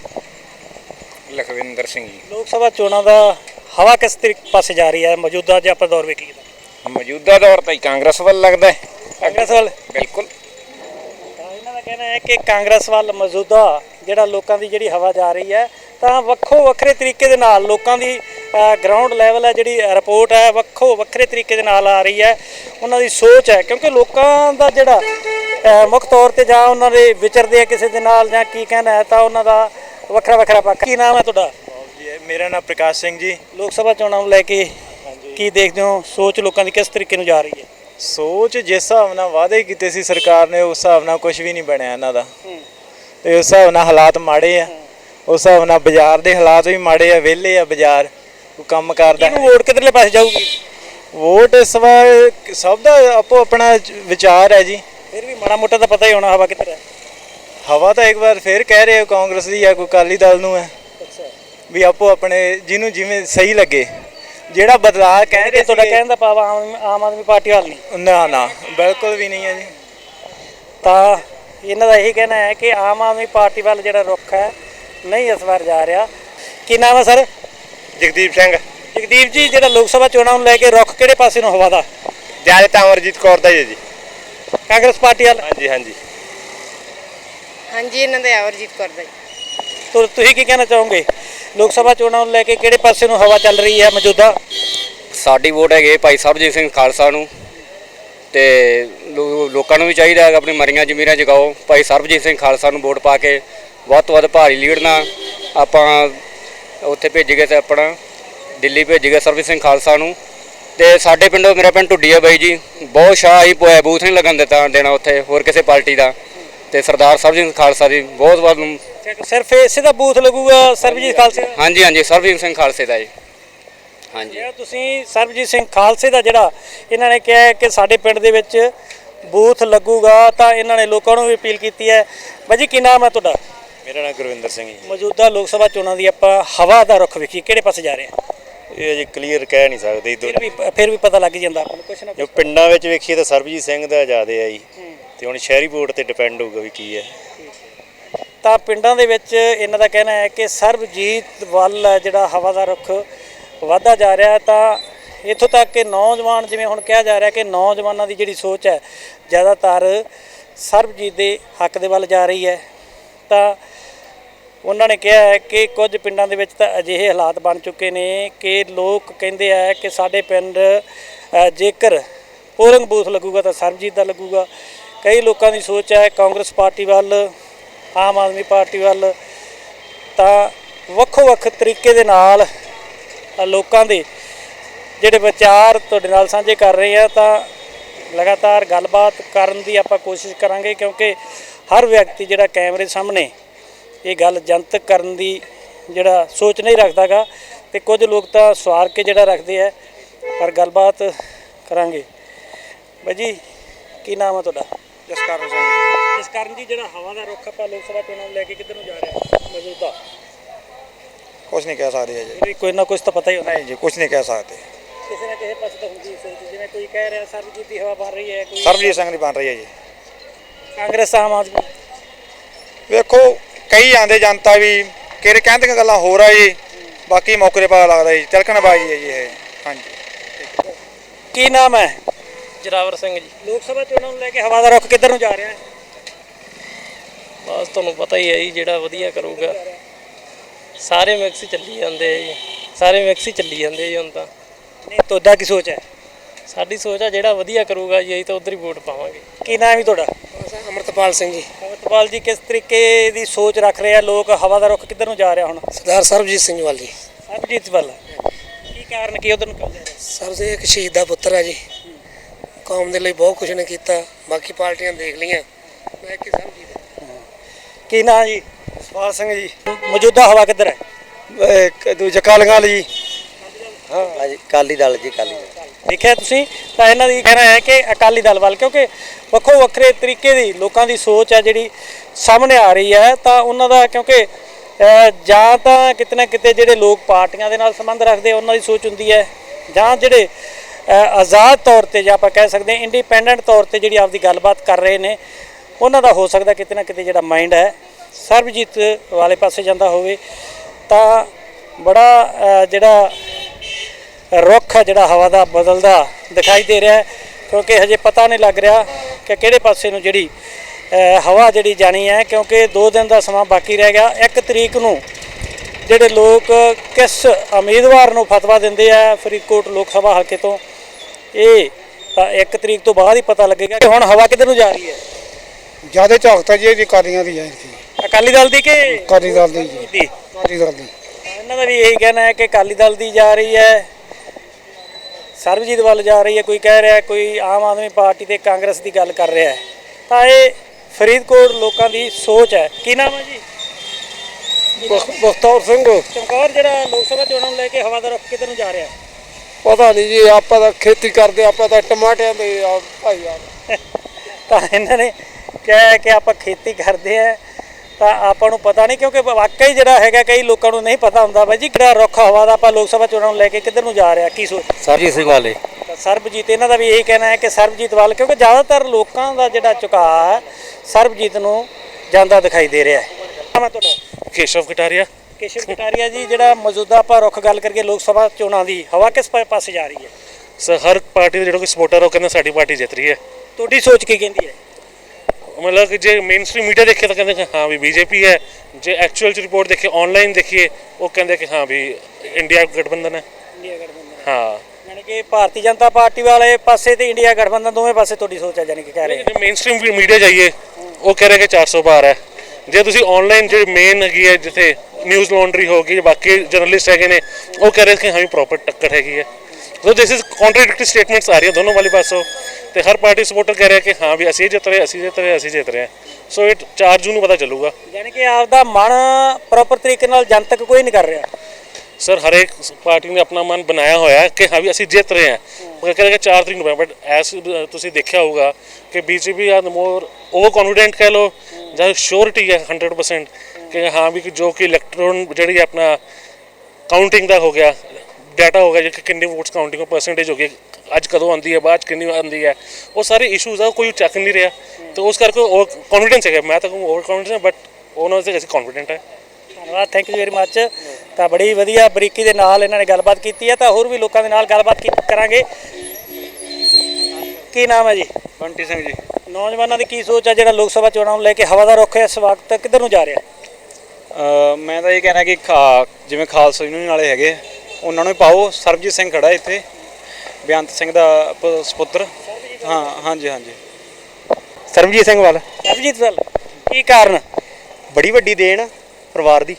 ਲਖਵਿੰਦਰ ਸਿੰਘ ਜੀ। ਲੋਕ ਸਭਾ ਚੋਣਾਂ ਦਾ ਹਵਾ ਕਿਸ ਤਰੀਕੇ ਪਾਸੇ ਜਾ ਰਹੀ ਹੈ? ਮੌਜੂਦਾ ਜੇ ਆਪਾਂ ਦੌਰ ਵੇਖੀਏ ਤਾਂ ਮੌਜੂਦਾ ਦੌਰ ਤਾਂ ਕਾਂਗਰਸ ਵੱਲ ਲੱਗਦਾ ਹੈ। ਕਾਂਗਰਸ ਵੱਲ? ਬਿਲਕੁਲ। ਤਾਂ ਇਹਨਾਂ ਦਾ ਕਹਿਣਾ ਹੈ ਕਿ ਕਾਂਗਰਸ ਵੱਲ ਮੌਜੂਦਾ ਜਿਹੜਾ ਲੋਕਾਂ ਦੀ ਜਿਹੜੀ ਹਵਾ ਜਾ ਰਹੀ ਹੈ ਤਾਂ ਵੱਖੋ ਵੱਖਰੇ ਤਰੀਕੇ ਦੇ ਨਾਲ ਲੋਕਾਂ ਦੀ ਗਰਾਊਂਡ ਲੈਵਲ ਹੈ ਜਿਹੜੀ ਰਿਪੋਰਟ ਹੈ ਵੱਖੋ ਵੱਖਰੇ ਤਰੀਕੇ ਦੇ ਨਾਲ ਆ ਰਹੀ ਹੈ। ਉਹਨਾਂ ਦੀ ਸੋਚ ਹੈ ਕਿਉਂਕਿ ਲੋਕਾਂ ਦਾ ਜਿਹੜਾ ਮੁੱਖ ਤੌਰ ਤੇ ਜਾਂ ਉਹਨਾਂ ਦੇ ਵਿਚਰਦੇ ਆ ਕਿਸੇ ਦੇ ਨਾਲ ਜਾਂ ਕੀ ਕਹਿਣਾ ਹੈ ਤਾਂ ਉਹਨਾਂ ਦਾ ਵੱਖਰਾ ਵੱਖਰਾ ਪੱਖ ਕੀ ਨਾਮ ਹੈ ਤੁਹਾਡਾ? ਮੇਰਾ ਨਾਮ ਪ੍ਰਕਾਸ਼ ਸਿੰਘ ਜੀ। ਲੋਕ ਸਭਾ ਚੋਣਾਂ ਨੂੰ ਲੈ ਕੇ ਕੀ ਦੇਖਦੇ ਹੋ? ਸੋਚ ਲੋਕਾਂ ਦੀ ਕਿਸ ਤਰੀਕੇ ਨੂੰ ਜਾ ਰਹੀ ਹੈ? ਸੋਚ ਜਿਸ ਹਿਸਾਬ ਨਾਲ ਵਾਅਦੇ ਕੀਤੇ ਸੀ ਸਰਕਾਰ ਨੇ ਉਸ ਹਿਸਾਬ ਨਾਲ ਕੁਝ ਵੀ ਨਹੀਂ ਬਣਿਆ ਇਹਨਾਂ ਦਾ। ਤੇ ਉਸ ਹਿਸਾਬ ਨਾਲ ਹਾਲਾਤ ਮਾੜੇ ਆ। ਉਸ ਹਿਸਾਬ ਨਾਲ ਬਾਜ਼ਾਰ ਦੇ ਹਾਲਾਤ ਵੀ ਮਾੜੇ ਆ ਵਿਹਲੇ ਆ ਬਾਜ਼ਾਰ। ਕੋਈ ਕੰਮ ਕਰਦਾ ਇਹਨੂੰ ਵੋਟ ਕਿਧਰਲੇ ਪਾਸੇ ਜਾਊਗੀ? ਵੋਟ ਇਸ ਵਾਰ ਸਭ ਦਾ ਆਪੋ ਆਪਣਾ ਵਿਚਾਰ ਹੈ ਜੀ। ਫਿਰ ਵੀ ਮਾੜਾ ਮੋਟਾ ਤਾਂ ਪਤਾ ਹੀ ਹੋਣਾ ਹਵਾ ਕਿੱਧਰ ਹੈ? ਹਵਾ ਤਾਂ ਇੱਕ ਵਾਰ ਫੇਰ ਕਹਿ ਰਹੇ ਹੋ ਕਾਂਗਰਸ ਦੀ ਆ ਕੋਈ ਅਕਾਲੀ ਦਲ ਨੂੰ ਹੈ। ਵੀ ਆਪੋ ਆਪਣੇ ਜਿਹਨੂੰ ਜਿਵੇਂ ਸਹੀ ਲੱਗੇ। ਜਿਹੜਾ ਬਦਲਾਅ ਕਹਿ ਰਹੇ ਤੁਹਾਡਾ ਕਹਿਣ ਦਾ ਭਾਵ ਆਮ ਆਮ ਆਦਮੀ ਪਾਰਟੀ ਵਾਲ ਨਹੀਂ। ਨਾ ਨਾ ਬਿਲਕੁਲ ਵੀ ਨਹੀਂ ਹੈ ਜੀ। ਤਾਂ ਇਹਨਾਂ ਦਾ ਇਹੀ ਕਹਿਣਾ ਹੈ ਕਿ ਆਮ ਆਦਮੀ ਪਾਰਟੀ ਵੱਲ ਜਿਹੜਾ ਰੁਖ ਹੈ ਨਹੀਂ ਇਸ ਵਾਰ ਜਾ ਰਿਹਾ। ਕੀ ਨਾਮ ਹੈ ਸਰ? ਜਗਦੀਪ ਸਿੰਘ। ਜਗਦੀਪ ਜੀ ਜਿਹੜਾ ਲੋਕ ਸਭਾ ਚੋਣਾਂ ਨੂੰ ਲੈ ਕੇ ਰੁਖ ਕਿਹੜੇ ਪਾਸੇ ਨੂੰ ਹਵਾ ਦਾ? ਜ਼ਿਆਦਾ ਤਾਂ ਅਮਰਜੀਤ ਕੌਰ ਦਾ ਹੀ ਹੈ ਜੀ। ਕਾਂਗਰਸ ਪਾਰਟੀ ਵੱਲ। ਹਾਂਜੀ ਹਾਂਜੀ। ਹਾਂਜੀ ਇਹਨਾਂ ਦਾ ਅਵਰਜੀਤ ਕੌਰ ਦਾ ਜੀ ਤੁਸੀਂ ਕੀ ਕਹਿਣਾ ਚਾਹੋਗੇ? ਲੋਕ ਸਭਾ ਚੋਣਾਂ ਨੂੰ ਲੈ ਕੇ ਕਿਹੜੇ ਪਾਸੇ ਨੂੰ ਹਵਾ ਚੱਲ ਰਹੀ ਹੈ ਮੌਜੂਦਾ? ਸਾਡੀ ਵੋਟ ਹੈਗੀ ਭਾਈ ਸਰਬਜੀਤ ਸਿੰਘ ਖਾਲਸਾ ਨੂੰ ਤੇ ਲੋ- ਲੋਕਾਂ ਨੂੰ ਵੀ ਚਾਹੀਦਾ ਹੈ ਆਪਣੀ ਮਰੀਆਂ ਜ਼ਮੀਰਾਂ ਜਗਾਓ। ਭਾਈ ਸਰਬਜੀਤ ਸਿੰਘ ਖਾਲਸਾ ਨੂੰ ਵੋਟ ਪਾ ਕੇ ਵੱਧ ਤੋਂ ਵੱਧ ਭਾਰੀ ਲੀਡ ਨਾਲ ਆਪਾਂ ਉੱਥੇ ਭੇਜੀਏ ਤੇ ਆਪਣਾ, ਦਿੱਲੀ ਭੇਜੀਏ ਸਰਬਜੀਤ ਸਿੰਘ ਖਾਲਸਾ ਨੂੰ। ਤੇ ਸਾਡੇ ਪਿੰਡੋਂ, ਮੇਰਾ ਪਿੰਡ ਢੁੱਡੀ ਹੈ ਬਾਈ ਜੀ, ਬਹੁਤ ਸ਼ਾਹ ਹੀ ਬੂਥ ਨਹੀਂ ਲੱਗਣ ਦਿੱਤਾ ਦੇਣਾ ਉੱਥੇ ਹੋਰ ਕਿਸੇ ਪਾਰਟੀ ਦਾ। ਤੇ ਸਰਦਾਰ ਸਰਬਜੀਤ ਸਿੰਘ ਖਾਲਸਾ ਦੀ ਬਹੁਤ ਬਹੁਤ ਸਿਰਫ ਇਸੇ ਦਾ ਬੂਥ ਲੱਗੂਗਾ ਸਰਬਜੀਤ ਖਾਲਸੇ ਦਾ? ਹਾਂਜੀ ਹਾਂਜੀ ਸਰਬਜੀਤ ਸਿੰਘ ਖਾਲਸੇ ਦਾ ਜੀ। ਹਾਂਜੀ। ਜਿਹੜਾ ਤੁਸੀਂ ਸਰਬਜੀਤ ਸਿੰਘ ਖਾਲਸੇ ਦਾ ਜਿਹੜਾ ਇਹਨਾਂ ਨੇ ਕਿਹਾ ਹੈ ਕਿ ਸਾਡੇ ਪਿੰਡ ਦੇ ਵਿੱਚ ਬੂਥ ਲੱਗੂਗਾ ਤਾਂ ਇਹਨਾਂ ਨੇ ਲੋਕਾਂ ਨੂੰ ਵੀ ਅਪੀਲ ਕੀਤੀ ਹੈ। ਬਾਜੀ ਕੀ ਨਾਮ ਹੈ ਤੁਹਾਡਾ? ਮੇਰਾ ਨਾਮ ਗੁਰਵਿੰਦਰ ਸਿੰਘ ਜੀ। ਮੌਜੂਦਾ ਲੋਕ ਸਭਾ ਚੋਣਾਂ ਦੀ ਆਪਾਂ ਹਵਾ ਦਾ ਰੁਖ ਵੇਖੀ ਕਿਹੜੇ ਪਾਸੇ ਜਾ ਰਹੇ ਹਾਂ ਇਹ ਅਜੇ ਕਲੀਅਰ ਕਹਿ ਨਹੀਂ ਸਕਦੇ ਫਿਰ ਵੀ ਫਿਰ ਵੀ ਪਤਾ ਲੱਗ ਜਾਂਦਾ ਆਪਾਂ ਨੂੰ ਕੁਛ ਨਾ ਜੋ ਕੁਛ। ਪਿੰਡਾਂ ਵਿੱਚ ਵੇਖੀਏ ਤਾਂ ਸਰਬਜੀਤ ਸਿੰਘ ਦਾ ਜ਼ਿਆਦਾ ਹੈ ਜੀ। ਤੇ ਹੁਣ ਸ਼ਹਿਰੀ ਵੋਟ ਤੇ ਡਿਪੈਂਡ ਹੋਊਗਾ ਵੀ ਕੀ ਹੈ। ਤਾਂ ਪਿੰਡਾਂ ਦੇ ਵਿੱਚ ਇਹਨਾਂ ਦਾ ਕਹਿਣਾ ਹੈ ਕਿ ਸਰਬਜੀਤ ਵੱਲ ਜਿਹੜਾ ਹਵਾ ਦਾ ਰੁੱਖ ਵਧਦਾ ਜਾ ਰਿਹਾ ਤਾਂ ਇੱਥੋਂ ਤੱਕ ਕਿ ਨੌਜਵਾਨ ਜਿਵੇਂ ਹੁਣ ਕਿਹਾ ਜਾ ਰਿਹਾ ਕਿ ਨੌਜਵਾਨਾਂ ਦੀ ਜਿਹੜੀ ਸੋਚ ਹੈ, ਜ਼ਿਆਦਾਤਰ ਸਰਬਜੀਤ ਦੇ ਹੱਕ ਦੇ ਵੱਲ ਜਾ ਰਹੀ ਹੈ। ਤਾਂ ਉਹਨਾਂ ਨੇ ਕਿਹਾ ਹੈ ਕਿ ਕੁਝ ਪਿੰਡਾਂ ਦੇ ਵਿੱਚ ਤਾਂ ਅਜਿਹੇ ਹਾਲਾਤ ਬਣ ਚੁੱਕੇ ਨੇ ਕਿ ਲੋਕ ਕਹਿੰਦੇ ਆ ਕਿ ਸਾਡੇ ਪਿੰਡ ਜੇਕਰ ਪੋਰਿੰਗ ਬੂਥ ਲੱਗੂਗਾ ਤਾਂ ਸਰਬਜੀਤ ਦਾ ਲੱਗੂਗਾ। ਕਈ ਲੋਕਾਂ ਦੀ ਸੋਚ ਹੈ ਕਾਂਗਰਸ ਪਾਰਟੀ ਵੱਲ ਆਮ ਆਦਮੀ ਪਾਰਟੀ ਵੱਲ ਤਾਂ ਵੱਖੋ ਵੱਖ ਤਰੀਕੇ ਦੇ ਨਾਲ ਲੋਕਾਂ ਦੇ ਜਿਹੜੇ ਵਿਚਾਰ ਤੁਹਾਡੇ ਨਾਲ ਸਾਂਝੇ ਕਰ ਰਹੇ ਆ, ਤਾਂ ਲਗਾਤਾਰ ਗੱਲਬਾਤ ਕਰਨ ਦੀ ਆਪਾਂ ਕੋਸ਼ਿਸ਼ ਕਰਾਂਗੇ ਕਿਉਂਕਿ ਹਰ ਵਿਅਕਤੀ ਜਿਹੜਾ ਕੈਮਰੇ ਸਾਹਮਣੇ ਇਹ ਗੱਲ ਜਨਤਕ ਕਰਨ ਦੀ ਜਿਹੜਾ ਸੋਚ ਨਹੀਂ ਰੱਖਦਾਗਾ ਤੇ ਕੁਝ ਲੋਕ ਤਾਂ ਸਵਾਰ ਕੇ ਜਿਹੜਾ ਰੱਖਦੇ ਆ, ਪਰ ਗੱਲਬਾਤ ਕਰਾਂਗੇ। ਬਾਈ ਜੀ, ਕੀ ਨਾਮ ਹੈ ਤੁਹਾਡਾ? ਜਸਕਰਨ ਸਿੰਘ ਇਸ ਕਾਰਨ ਜੀ ਜਿਹੜਾ ਹਵਾ ਦਾ ਰੁੱਖ ਆਪਾਂ ਲੋਕ ਸਭਾ ਚੋਣਾਂ ਨੂੰ ਲੈ ਕੇ ਕਿੱਧਰ ਨੂੰ ਜਾ ਰਿਹਾ ਮੌਜੂਦਾ। ਕੁਝ ਨਹੀਂ ਕਹਿ ਸਕਦੇ ਅਜੇ। ਵੀ ਕੋਈ ਨਾ ਕੁਝ ਤਾਂ ਪਤਾ ਹੀ ਹੁੰਦਾ ਨਹੀਂ ਜੀ ਕੁਝ ਨਹੀਂ ਕਹਿ ਸਕਦੇ। ਕਿਸੇ ਨਾ ਕਿਸੇ ਪਾਸੇ ਤਾਂ ਹੁੰਦੀ ਸੋਚ ਜਿਵੇਂ ਕੋਈ ਕਹਿ ਰਿਹਾ ਸਰਬਜੀਤ ਦੀ ਹਵਾ ਬਣ ਰਹੀ ਹੈ ਕੋਈ ਸਰਬਜੀਤ ਸਿੰਘ ਦੀ ਬਣ ਰਹੀ ਹੈ ਜੀ। ਕਾਂਗਰਸ ਆਮ ਆਦਮੀ। ਵੇਖੋ ਕਈ ਜਾਂਦੇ ਜਨਤਾ ਵੀ ਕਿਹੜੇ ਕਹਿੰਦੀਆਂ ਗੱਲਾਂ ਹੋਰ ਆ ਜੀ। ਬਾਕੀ ਮੌਕੇ ਤੇ ਪਤਾ ਲੱਗਦਾ ਜੀ। ਤਿਲਕਣਬਾਜ਼ੀ ਹੈ ਜੀ ਇਹ। ਹਾਂਜੀ। ਕੀ ਨਾਮ ਹੈ? ਜਰਾਵਰ ਸਿੰਘ ਜੀ। ਲੋਕ ਸਭਾ ਚੋਣਾਂ ਨੂੰ ਲੈ ਕੇ ਹਵਾ ਦਾ ਰੁਖ ਕਿੱਧਰ ਨੂੰ ਜਾ ਰਿਹਾ ਹੈ? ਬਸ ਤੁਹਾਨੂੰ ਪਤਾ ਹੀ ਹੈ ਜੀ ਜਿਹੜਾ ਵਧੀਆ ਕਰੂਗਾ। ਸਾਰੇ ਮਿਕਸ ਹੀ ਚੱਲੀ ਜਾਂਦੇ ਆ ਜੀ। ਸਾਰੇ ਮਿਕਸ ਹੀ ਚੱਲੀ ਜਾਂਦੇ ਜੀ ਹੁਣ ਤਾਂ। ਨਹੀਂ ਤੁਹਾਡਾ ਕੀ ਸੋਚ ਹੈ? ਸਾਡੀ ਸੋਚ ਆ ਜਿਹੜਾ ਵਧੀਆ ਕਰੂਗਾ ਜੀ ਅਸੀਂ ਤਾਂ ਉਧਰ ਹੀ ਵੋਟ ਪਾਵਾਂਗੇ। ਕੀ ਨਾਮ ਹੈ ਤੁਹਾਡਾ? ਅਮਰਤਪਾਲ ਸਿੰਘ ਜੀ। ਅਮਰਤਪਾਲ ਜੀ ਕਿਸ ਤਰੀਕੇ ਦੀ ਸੋਚ ਰੱਖ ਰਹੇ ਆ ਲੋਕ ਹਵਾ ਦਾ ਰੁਖ ਕਿੱਧਰ ਨੂੰ ਜਾ ਰਿਹਾ ਹੁਣ? ਸਰਦਾਰ ਸਰਬਜੀਤ ਸਿੰਘ ਵਾਲ ਜੀ। ਸਰਬਜੀਤ ਵੱਲ। ਕੀ ਕਾਰਨ ਕੀ ਉਧਰ ਨੂੰ ਕਿਉਂ ਜਾ ਰਿਹਾ? ਸਭ ਤੋਂ ਇੱਕ ਸ਼ਹੀਦ ਦਾ ਪੁੱਤਰ ਹੈ ਜੀ। ਕੌਮ ਦੇ ਲਈ ਬਹੁਤ ਕੁਝ ਨੇ ਕੀਤਾ ਬਾਕੀ ਪਾਰਟੀਆਂ ਦੇਖ ਲਈਆਂ। ਮੈਂ ਕਿ ਸਰਬਜੀਤ ਕੀ ਨਾਮ ਜੀ? ਸਵਾਲ ਸਿੰਘ ਜੀ। ਮੌਜੂਦਾ ਹਵਾ ਕਿੱਧਰ ਹੈ? ਦੂਜਾ ਕਾਲੀਆਂ ਜੀ। ਹਾਂ। ਜੀ ਕਾਲੀ ਦਲ ਜੀ ਕਾਲੀ ਦਲ। ਦੇਖਿਆ ਤੁਸੀਂ? ਤਾਂ ਇਹਨਾਂ ਦੀ ਕਹਿਣਾ ਹੈ ਕਿ ਅਕਾਲੀ ਦਲ ਵੱਲ ਕਿਉਂਕਿ ਵੱਖੋ ਵੱਖਰੇ ਤਰੀਕੇ ਦੀ ਲੋਕਾਂ ਦੀ ਸੋਚ ਹੈ ਜਿਹੜੀ ਸਾਹਮਣੇ ਆ ਰਹੀ ਹੈ ਤਾਂ ਉਹਨਾਂ ਦਾ ਕਿਉਂਕਿ ਜਾਂ ਤਾਂ ਕਿਤੇ ਨਾ ਕਿਤੇ ਜਿਹੜੇ ਲੋਕ ਪਾਰਟੀਆਂ ਦੇ ਨਾਲ ਸੰਬੰਧ ਰੱਖਦੇ ਉਹਨਾਂ ਦੀ ਸੋਚ ਹੁੰਦੀ ਹੈ ਜਾਂ ਜਿਹੜੇ ਆਜ਼ਾਦ ਤੌਰ ਤੇ ਜਾਂ ਆਪਾਂ ਕਹਿ ਸਕਦੇ ਹਾਂ ਇੰਡੀਪੈਂਡੈਂਟ ਤੌਰ ਤੇ ਜਿਹੜੀ ਆਪਦੀ ਗੱਲਬਾਤ ਕਰ ਰਹੇ ਨੇ, ਉਹਨਾਂ ਦਾ ਹੋ ਸਕਦਾ ਕਿਤੇ ਨਾ ਕਿਤੇ ਜਿਹੜਾ ਮਾਈਂਡ ਹੈ, ਸਰਬਜੀਤ ਵਾਲੇ ਪਾਸੇ ਜਾਂਦਾ ਹੋਵੇ, ਤਾਂ ਬੜਾ ਜਿਹੜਾ ਰੁੱਖ ਆ ਜਿਹੜਾ ਹਵਾ ਦਾ ਬਦਲਦਾ ਦਿਖਾਈ ਦੇ ਰਿਹਾ ਕਿਉਂਕਿ ਹਜੇ ਪਤਾ ਨਹੀਂ ਲੱਗ ਰਿਹਾ ਕਿ ਕਿਹੜੇ ਪਾਸੇ ਨੂੰ ਜਿਹੜੀ ਹਵਾ ਜਿਹੜੀ ਜਾਣੀ ਹੈ, ਕਿਉਂਕਿ 2 ਦਿਨ ਦਾ ਸਮਾਂ ਬਾਕੀ ਰਹਿ ਗਿਆ। 1 ਤਰੀਕ ਨੂੰ ਜਿਹੜੇ ਲੋਕ ਕਿਸ ਉਮੀਦਵਾਰ ਨੂੰ ਫਤਵਾ ਦਿੰਦੇ ਆ, ਫਰੀਦਕੋਟ ਲੋਕ ਸਭਾ ਹਲਕੇ ਤੋਂ ਇਹ ਤਾਂ 1 ਤਰੀਕ ਤੋਂ ਬਾਅਦ ਹੀ ਪਤਾ ਲੱਗੇਗਾ ਕਿ ਹੁਣ ਹਵਾ ਕਿੱਧਰ ਨੂੰ ਜਾ ਰਹੀ ਹੈ। ਜ਼ਿਆਦਾ ਝਾਕਤਾ ਜੀ ਇਹ ਕਾਲੀਆਂ ਦੀ ਹੈ ਅਕਾਲੀ ਦਲ ਦੀ ਕਿ ਕਾਲੀ ਦਲ ਦੀ ਜੀ। ਦੀ? ਕਾਲੀ ਦਲ ਦੀ। ਇਹਨਾਂ ਦਾ ਵੀ ਇਹੀ ਕਹਿਣਾ ਹੈ ਕਿ ਅਕਾਲੀ ਦਲ ਦੀ ਜਾ ਰਹੀ ਹੈ। ਸਰਬਜੀਤ ਵੱਲ ਜਾ ਰਹੀ ਹੈ ਕੋਈ ਕਹਿ ਰਿਹਾ ਕੋਈ ਆਮ ਆਦਮੀ ਪਾਰਟੀ ਤੇ ਕਾਂਗਰਸ ਦੀ ਗੱਲ ਕਰ ਰਿਹਾ ਹੈ। ਤਾਂ ਇਹ ਫਰੀਦਕੋਟ ਲੋਕਾਂ ਦੀ ਸੋਚ ਹੈ। ਕੀ ਨਾਮ ਹੈ ਜੀ? ਬਖਤੌਰ ਸਿੰਘ। ਚਮਕੌਰ ਜਿਹੜਾ ਲੋਕ ਸਭਾ ਚੋਣਾਂ ਨੂੰ ਲੈ ਕੇ ਹਵਾ ਦਾ ਰੁਖ ਕਿੱਧਰ ਨੂੰ ਜਾ ਰਿਹਾ ਹੈ? ਪਤਾ ਨਹੀਂ ਜੀ ਆਪਾਂ ਤਾਂ ਖੇਤੀ ਕਰਦੇ ਆਪਾਂ ਤਾਂ ਟਮਾਟਿਆਂ ਦੇ ਆ ਭਾਈ ਆ। [LAUGHS] ਤਾਂ ਇਹਨਾਂ ਨੇ ਕਿਹਾ ਕਿ ਆਪਾਂ ਖੇਤੀ ਕਰਦੇ ਆ ਤਾਂ ਆਪਾਂ ਨੂੰ ਪਤਾ ਨਹੀਂ ਕਿਉਂਕਿ ਵਾਕਈ ਜਿਹੜਾ ਹੈਗਾ ਕਈ ਲੋਕਾਂ ਨੂੰ ਨਹੀਂ ਪਤਾ ਹੁੰਦਾ ਬਾਈ ਜੀ ਕਿਹੜਾ ਰੁੱਖ ਹਵਾ ਦਾ ਆਪਾਂ ਲੋਕ ਸਭਾ ਚੋਣਾਂ ਨੂੰ ਲੈ ਕੇ ਕਿੱਧਰ ਨੂੰ ਜਾ ਰਿਹਾ ਕੀ ਸੋਚ ਸਰਬਜੀਤ ਸਿੰਘ ਵਾਲੇ। ਸਰਬਜੀਤ ਇਹਨਾਂ ਦਾ ਵੀ ਇਹੀ ਕਹਿਣਾ ਹੈ ਕਿ ਸਰਬਜੀਤ ਵੱਲ ਕਿਉਂਕਿ ਜ਼ਿਆਦਾਤਰ ਲੋਕਾਂ ਦਾ ਜਿਹੜਾ ਝੁਕਾਅ ਹੈ ਸਰਬਜੀਤ ਨੂੰ ਜਾਂਦਾ ਦਿਖਾਈ ਦੇ ਰਿਹਾ ਹੈ। ਮੈਂ ਤੁਹਾਡਾ ਕੇਸ਼ਵ ਕਟਾਰੀਆ। ਕੇਸ਼ਵ ਕਟਾਰੀਆ ਜੀ ਜਿਹੜਾ ਮੌਜੂਦਾ ਆਪਾਂ ਰੁੱਖ ਗੱਲ ਕਰਕੇ ਲੋਕ ਸਭਾ ਚੋਣਾਂ ਦੀ ਹਵਾ ਕਿਸ ਪਾ- ਪਾਸੇ ਜਾ ਰਹੀ ਹੈ? ਸਰ ਹਰ ਪਾਰਟੀ ਦੇ ਜਿਹੜਾ ਕੋਈ ਸਪੋਰਟਰ ਉਹ ਕਹਿੰਦਾ ਸਾਡੀ ਪਾਰਟੀ ਜਿੱਤ ਰਹੀ ਹੈ। ਤੁਹਾਡੀ ਸੋਚ ਕੀ ਕਹਿੰਦੀ ਹੈ? ਮਤਲਬ ਕਿ ਜੇ ਮੇਨ ਸਟ੍ਰੀਮ ਮੀਡੀਆ ਦੇਖੇ ਤਾਂ ਕਹਿੰਦੇ ਕਿ ਹਾਂ ਵੀ ਬੀਜੇਪੀ ਹੈ ਜੇ ਐਕਚੁਅਲ ਚ ਰਿਪੋਰਟ ਦੇਖੇ ਆਨਲਾਈਨ ਦੇਖੀਏ ਉਹ ਕਹਿੰਦੇ ਕਿ ਹਾਂ ਵੀ ਇੰਡੀਆ ਗਠਬੰਧਨ ਹੈ। ਇੰਡੀਆ ਗਠਬੰਧਨ ਹਾਂ। ਯਾਨੀ ਕਿ ਭਾਰਤੀ ਜਨਤਾ ਪਾਰਟੀ ਵਾਲੇ ਪਾਸੇ ਤੇ ਇੰਡੀਆ ਗਠਬੰਧਨ ਦੋਵੇਂ ਪਾਸੇ ਤੁਹਾਡੀ ਸੋਚ ਹੈ ਯਾਨੀ ਕਿ ਕਹਿ ਰਹੇ ਜੇ ਮੇਨ ਸਟ੍ਰੀਮ ਮੀਡੀਆ ਜਾਈਏ ਉਹ ਕਹਿ ਰਹੇ ਕਿ 400 ਬਾਰ ਹੈ। ਜੇ ਤੁਸੀਂ ਆਨਲਾਈਨ ਜਿਹੜੀ ਮੇਨ ਹੈਗੀ ਹੈ, ਜਿੱਥੇ ਨਿਊਜ਼ ਲਾਂਡਰੀ ਹੋ ਗਈ, ਬਾਕੀ ਜਰਨਲਿਸਟ ਹੈਗੇ ਨੇ, ਉਹ ਕਹਿ ਰਹੇ ਕਿ ਹਾਂ ਵੀ ਪ੍ਰੋਪਰ ਟੱਕਰ ਹੈਗੀ ਹੈ। So this is contradictory statements ਆ ਰਹੀਆਂ ਦੋਨੋਂ ਵਾਲੇ ਪਾਸੋਂ। ਤੇ ਹਰ ਪਾਰਟੀ ਸਪੋਰਟਰ ਕਹਿ ਰਿਹਾ ਕਿ ਹਾਂ ਵੀ ਅਸੀਂ ਜਿੱਤ ਰਹੇ ਅਸੀਂ ਜਿੱਤ ਰਹੇ ਅਸੀਂ ਜਿੱਤ ਰਹੇ ਹਾਂ। ਸੋ ਇਹ 4 ਜੂਨ ਨੂੰ ਪਤਾ ਚੱਲੂਗਾ। ਯਾਨੀ ਕਿ ਆਪਦਾ ਮਨ ਪ੍ਰੋਪਰ ਤਰੀਕੇ ਨਾਲ ਜਨਤਕ ਕੋਈ ਨਹੀਂ ਕਰ ਰਿਹਾ। ਸਰ ਹਰੇਕ ਪਾਰਟੀ ਨੇ ਆਪਣਾ ਮਨ ਬਣਾਇਆ ਹੋਇਆ ਹੈ ਕਿ ਹਾਂ ਵੀ ਅਸੀਂ ਜਿੱਤ ਰਹੇ ਹਾਂ। ਉਹ ਕਹਿੰਦੇ ਕਿ 4 ਤਰੀਕ ਨੂੰ ਬਟ ਐਸ ਤੁਸੀਂ ਦੇਖਿਆ ਹੋਊਗਾ ਕਿ ਬੀਜੇਪੀ ਆ ਮੋਰ ਓਵਰ ਕੌਨਫੀਡੈਂਟ ਕਹਿ ਲੋ ਜਾਂ ਸ਼ੋਰਿਟੀ ਹੈ 100% ਕਿ ਹਾਂ ਵੀ ਜੋ ਕਿ ਇਲੈਕਟ੍ਰੋਨ ਜਿਹੜੀ ਆਪਣਾ ਕਾਊਂਟਿੰਗ ਦਾ ਹੋ ਗਿਆ ਡਾਟਾ ਹੋ ਗਿਆ ਕਿ ਕਿੰਨੇ ਵੋਟਸ ਕਾਊਂਟਿੰਗ ਪਰਸੈਂਟੇਜ ਹੋ ਗਈ ਅੱਜ ਕਦੋਂ ਆਉਂਦੀ ਹੈ ਬਾਅਦ ਕਿੰਨੀ ਆਉਂਦੀ ਹੈ ਉਹ ਸਾਰੇ ਇਸ਼ੂਜ਼ ਆ ਕੋਈ ਚੱਕ ਨਹੀਂ ਰਿਹਾ। ਤੇ ਉਸ ਕਰਕੇ ਉਹ ਕੌਨਫੀਡੈਂਸ ਹੈਗਾ ਮੈਂ ਤਾਂ ਓਵਰ ਕੌਨਫੀਡੈਂਸ ਬਟ ਉਹਨਾਂ ਦੇ ਅਸੀਂ ਕੌਨਫੀਡੈਂਟ ਹੈ ਧੰਨਵਾਦ ਥੈਂਕ ਯੂ ਵੈਰੀ ਮੱਚ ਤਾਂ ਬੜੀ ਵਧੀਆ ਬਰੀਕੀ ਦੇ ਨਾਲ ਇਹਨਾਂ ਨੇ ਗੱਲਬਾਤ ਕੀਤੀ ਹੈ ਤਾਂ ਹੋਰ ਵੀ ਲੋਕਾਂ ਦੇ ਨਾਲ ਗੱਲਬਾਤ ਕੀ ਕਰਾਂਗੇ। ਕੀ ਨਾਮ ਹੈ ਜੀ? ਬੰਟੀ ਸਿੰਘ ਜੀ। ਨੌਜਵਾਨਾਂ ਦੀ ਕੀ ਸੋਚ ਹੈ ਜਿਹੜਾ ਲੋਕ ਸਭਾ ਚੋਣਾਂ ਨੂੰ ਲੈ ਕੇ ਹਵਾ ਦਾ ਰੁਖ ਇਸ ਵਕਤ ਕਿੱਧਰ ਨੂੰ ਜਾ ਰਿਹਾ? ਮੈਂ ਤਾਂ ਇਹ ਕਹਿਣਾ ਕਿ ਖਾ ਜਿਵੇਂ ਖਾਲਸਾ ਯੂਨੀਅਨ ਵਾਲੇ ਹੈਗੇ ਉਹਨਾਂ ਨੂੰ ਹੀ ਪਾਓ। ਸਰਬਜੀਤ ਸਿੰਘ ਖੜਾ ਇੱਥੇ ਬੇਅੰਤ ਸਿੰਘ ਦਾ ਪ- ਸੁਪੁੱਤਰ। ਹਾਂ ਹਾਂਜੀ ਹਾਂਜੀ। ਸਰਬਜੀਤ ਸਿੰਘ ਵੱਲ। ਸਰਬਜੀਤ ਵੱਲ ਕੀ ਕਾਰਨ? ਬੜੀ ਵੱਡੀ ਦੇਣ। ਪਰਿਵਾਰ ਦੀ।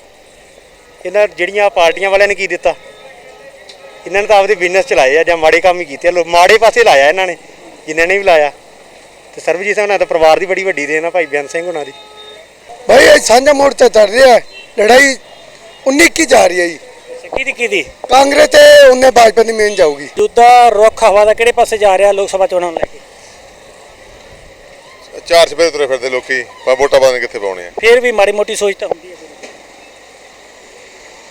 ਇਹਨਾਂ ਜਿਹੜੀਆਂ ਪਾਰਟੀਆਂ ਵਾਲਿਆਂ ਨੇ ਕੀ ਦਿੱਤਾ? ਇਹਨਾਂ ਨੇ ਤਾਂ ਆਪਦੇ ਬਿਜ਼ਨਸ ਚਲਾਏ ਆ ਜਾਂ ਮਾੜੇ ਕੰਮ ਹੀ ਕੀਤੇ ਆ। ਲੋ- ਮਾੜੇ ਪਾਸੇ ਲਾਇਆ ਇਹਨਾਂ ਨੇ ਜਿਨ੍ਹਾਂ ਨੇ ਵੀ ਲਾਇਆ। ਤੇ ਸਰਬਜੀਤ ਸਿੰਘ ਨਾਲ ਤਾਂ ਪਰਿਵਾਰ ਦੀ ਬੜੀ ਵੱਡੀ ਦੇਣ ਆ ਭਾਈ ਬੇਅੰਤ ਸਿੰਘ ਉਹਨਾਂ ਦੀ। ਭਾਈ ਇਹ ਸਾਂਝਾ ਮੋਰਚਾ ਚੱਲ ਰਿਹਾ ਲੜਾਈ 19 ਕੀ ਜਾ ਰਹੀ ਹੈ ਜੀ। ਕਿਹਦੀ ਕਿਹਦੀ ਕਾਂਗਰਸ ਤੇ ਉਹਨੇ ਭਾਜਪਾ ਦੀ ਮੇਨ ਜਾਊਗੀ। ਮੌਜੂਦਾ ਰੁਖ ਹਵਾ ਦਾ ਕਿਹੜੇ ਪਾਸੇ ਜਾ ਰਿਹਾ ਲੋਕ ਸਭਾ ਚੋਣਾਂ ਨੂੰ ਲੈ ਕੇ? ਚਾਰ ਸਪੇਰੇ ਤੁਰੇ ਫਿਰਦੇ ਲੋਕੀ ਪਰ ਵੋਟਾਂ ਨਹੀਂ ਕਿੱਥੇ ਪਾਉਣੇ ਆ ਫਿਰ ਵੀ ਮਾੜੀ ਮੋਟੀ ਸੋਚ ਤਾਂ ਹੁੰਦੀ ਹੈ।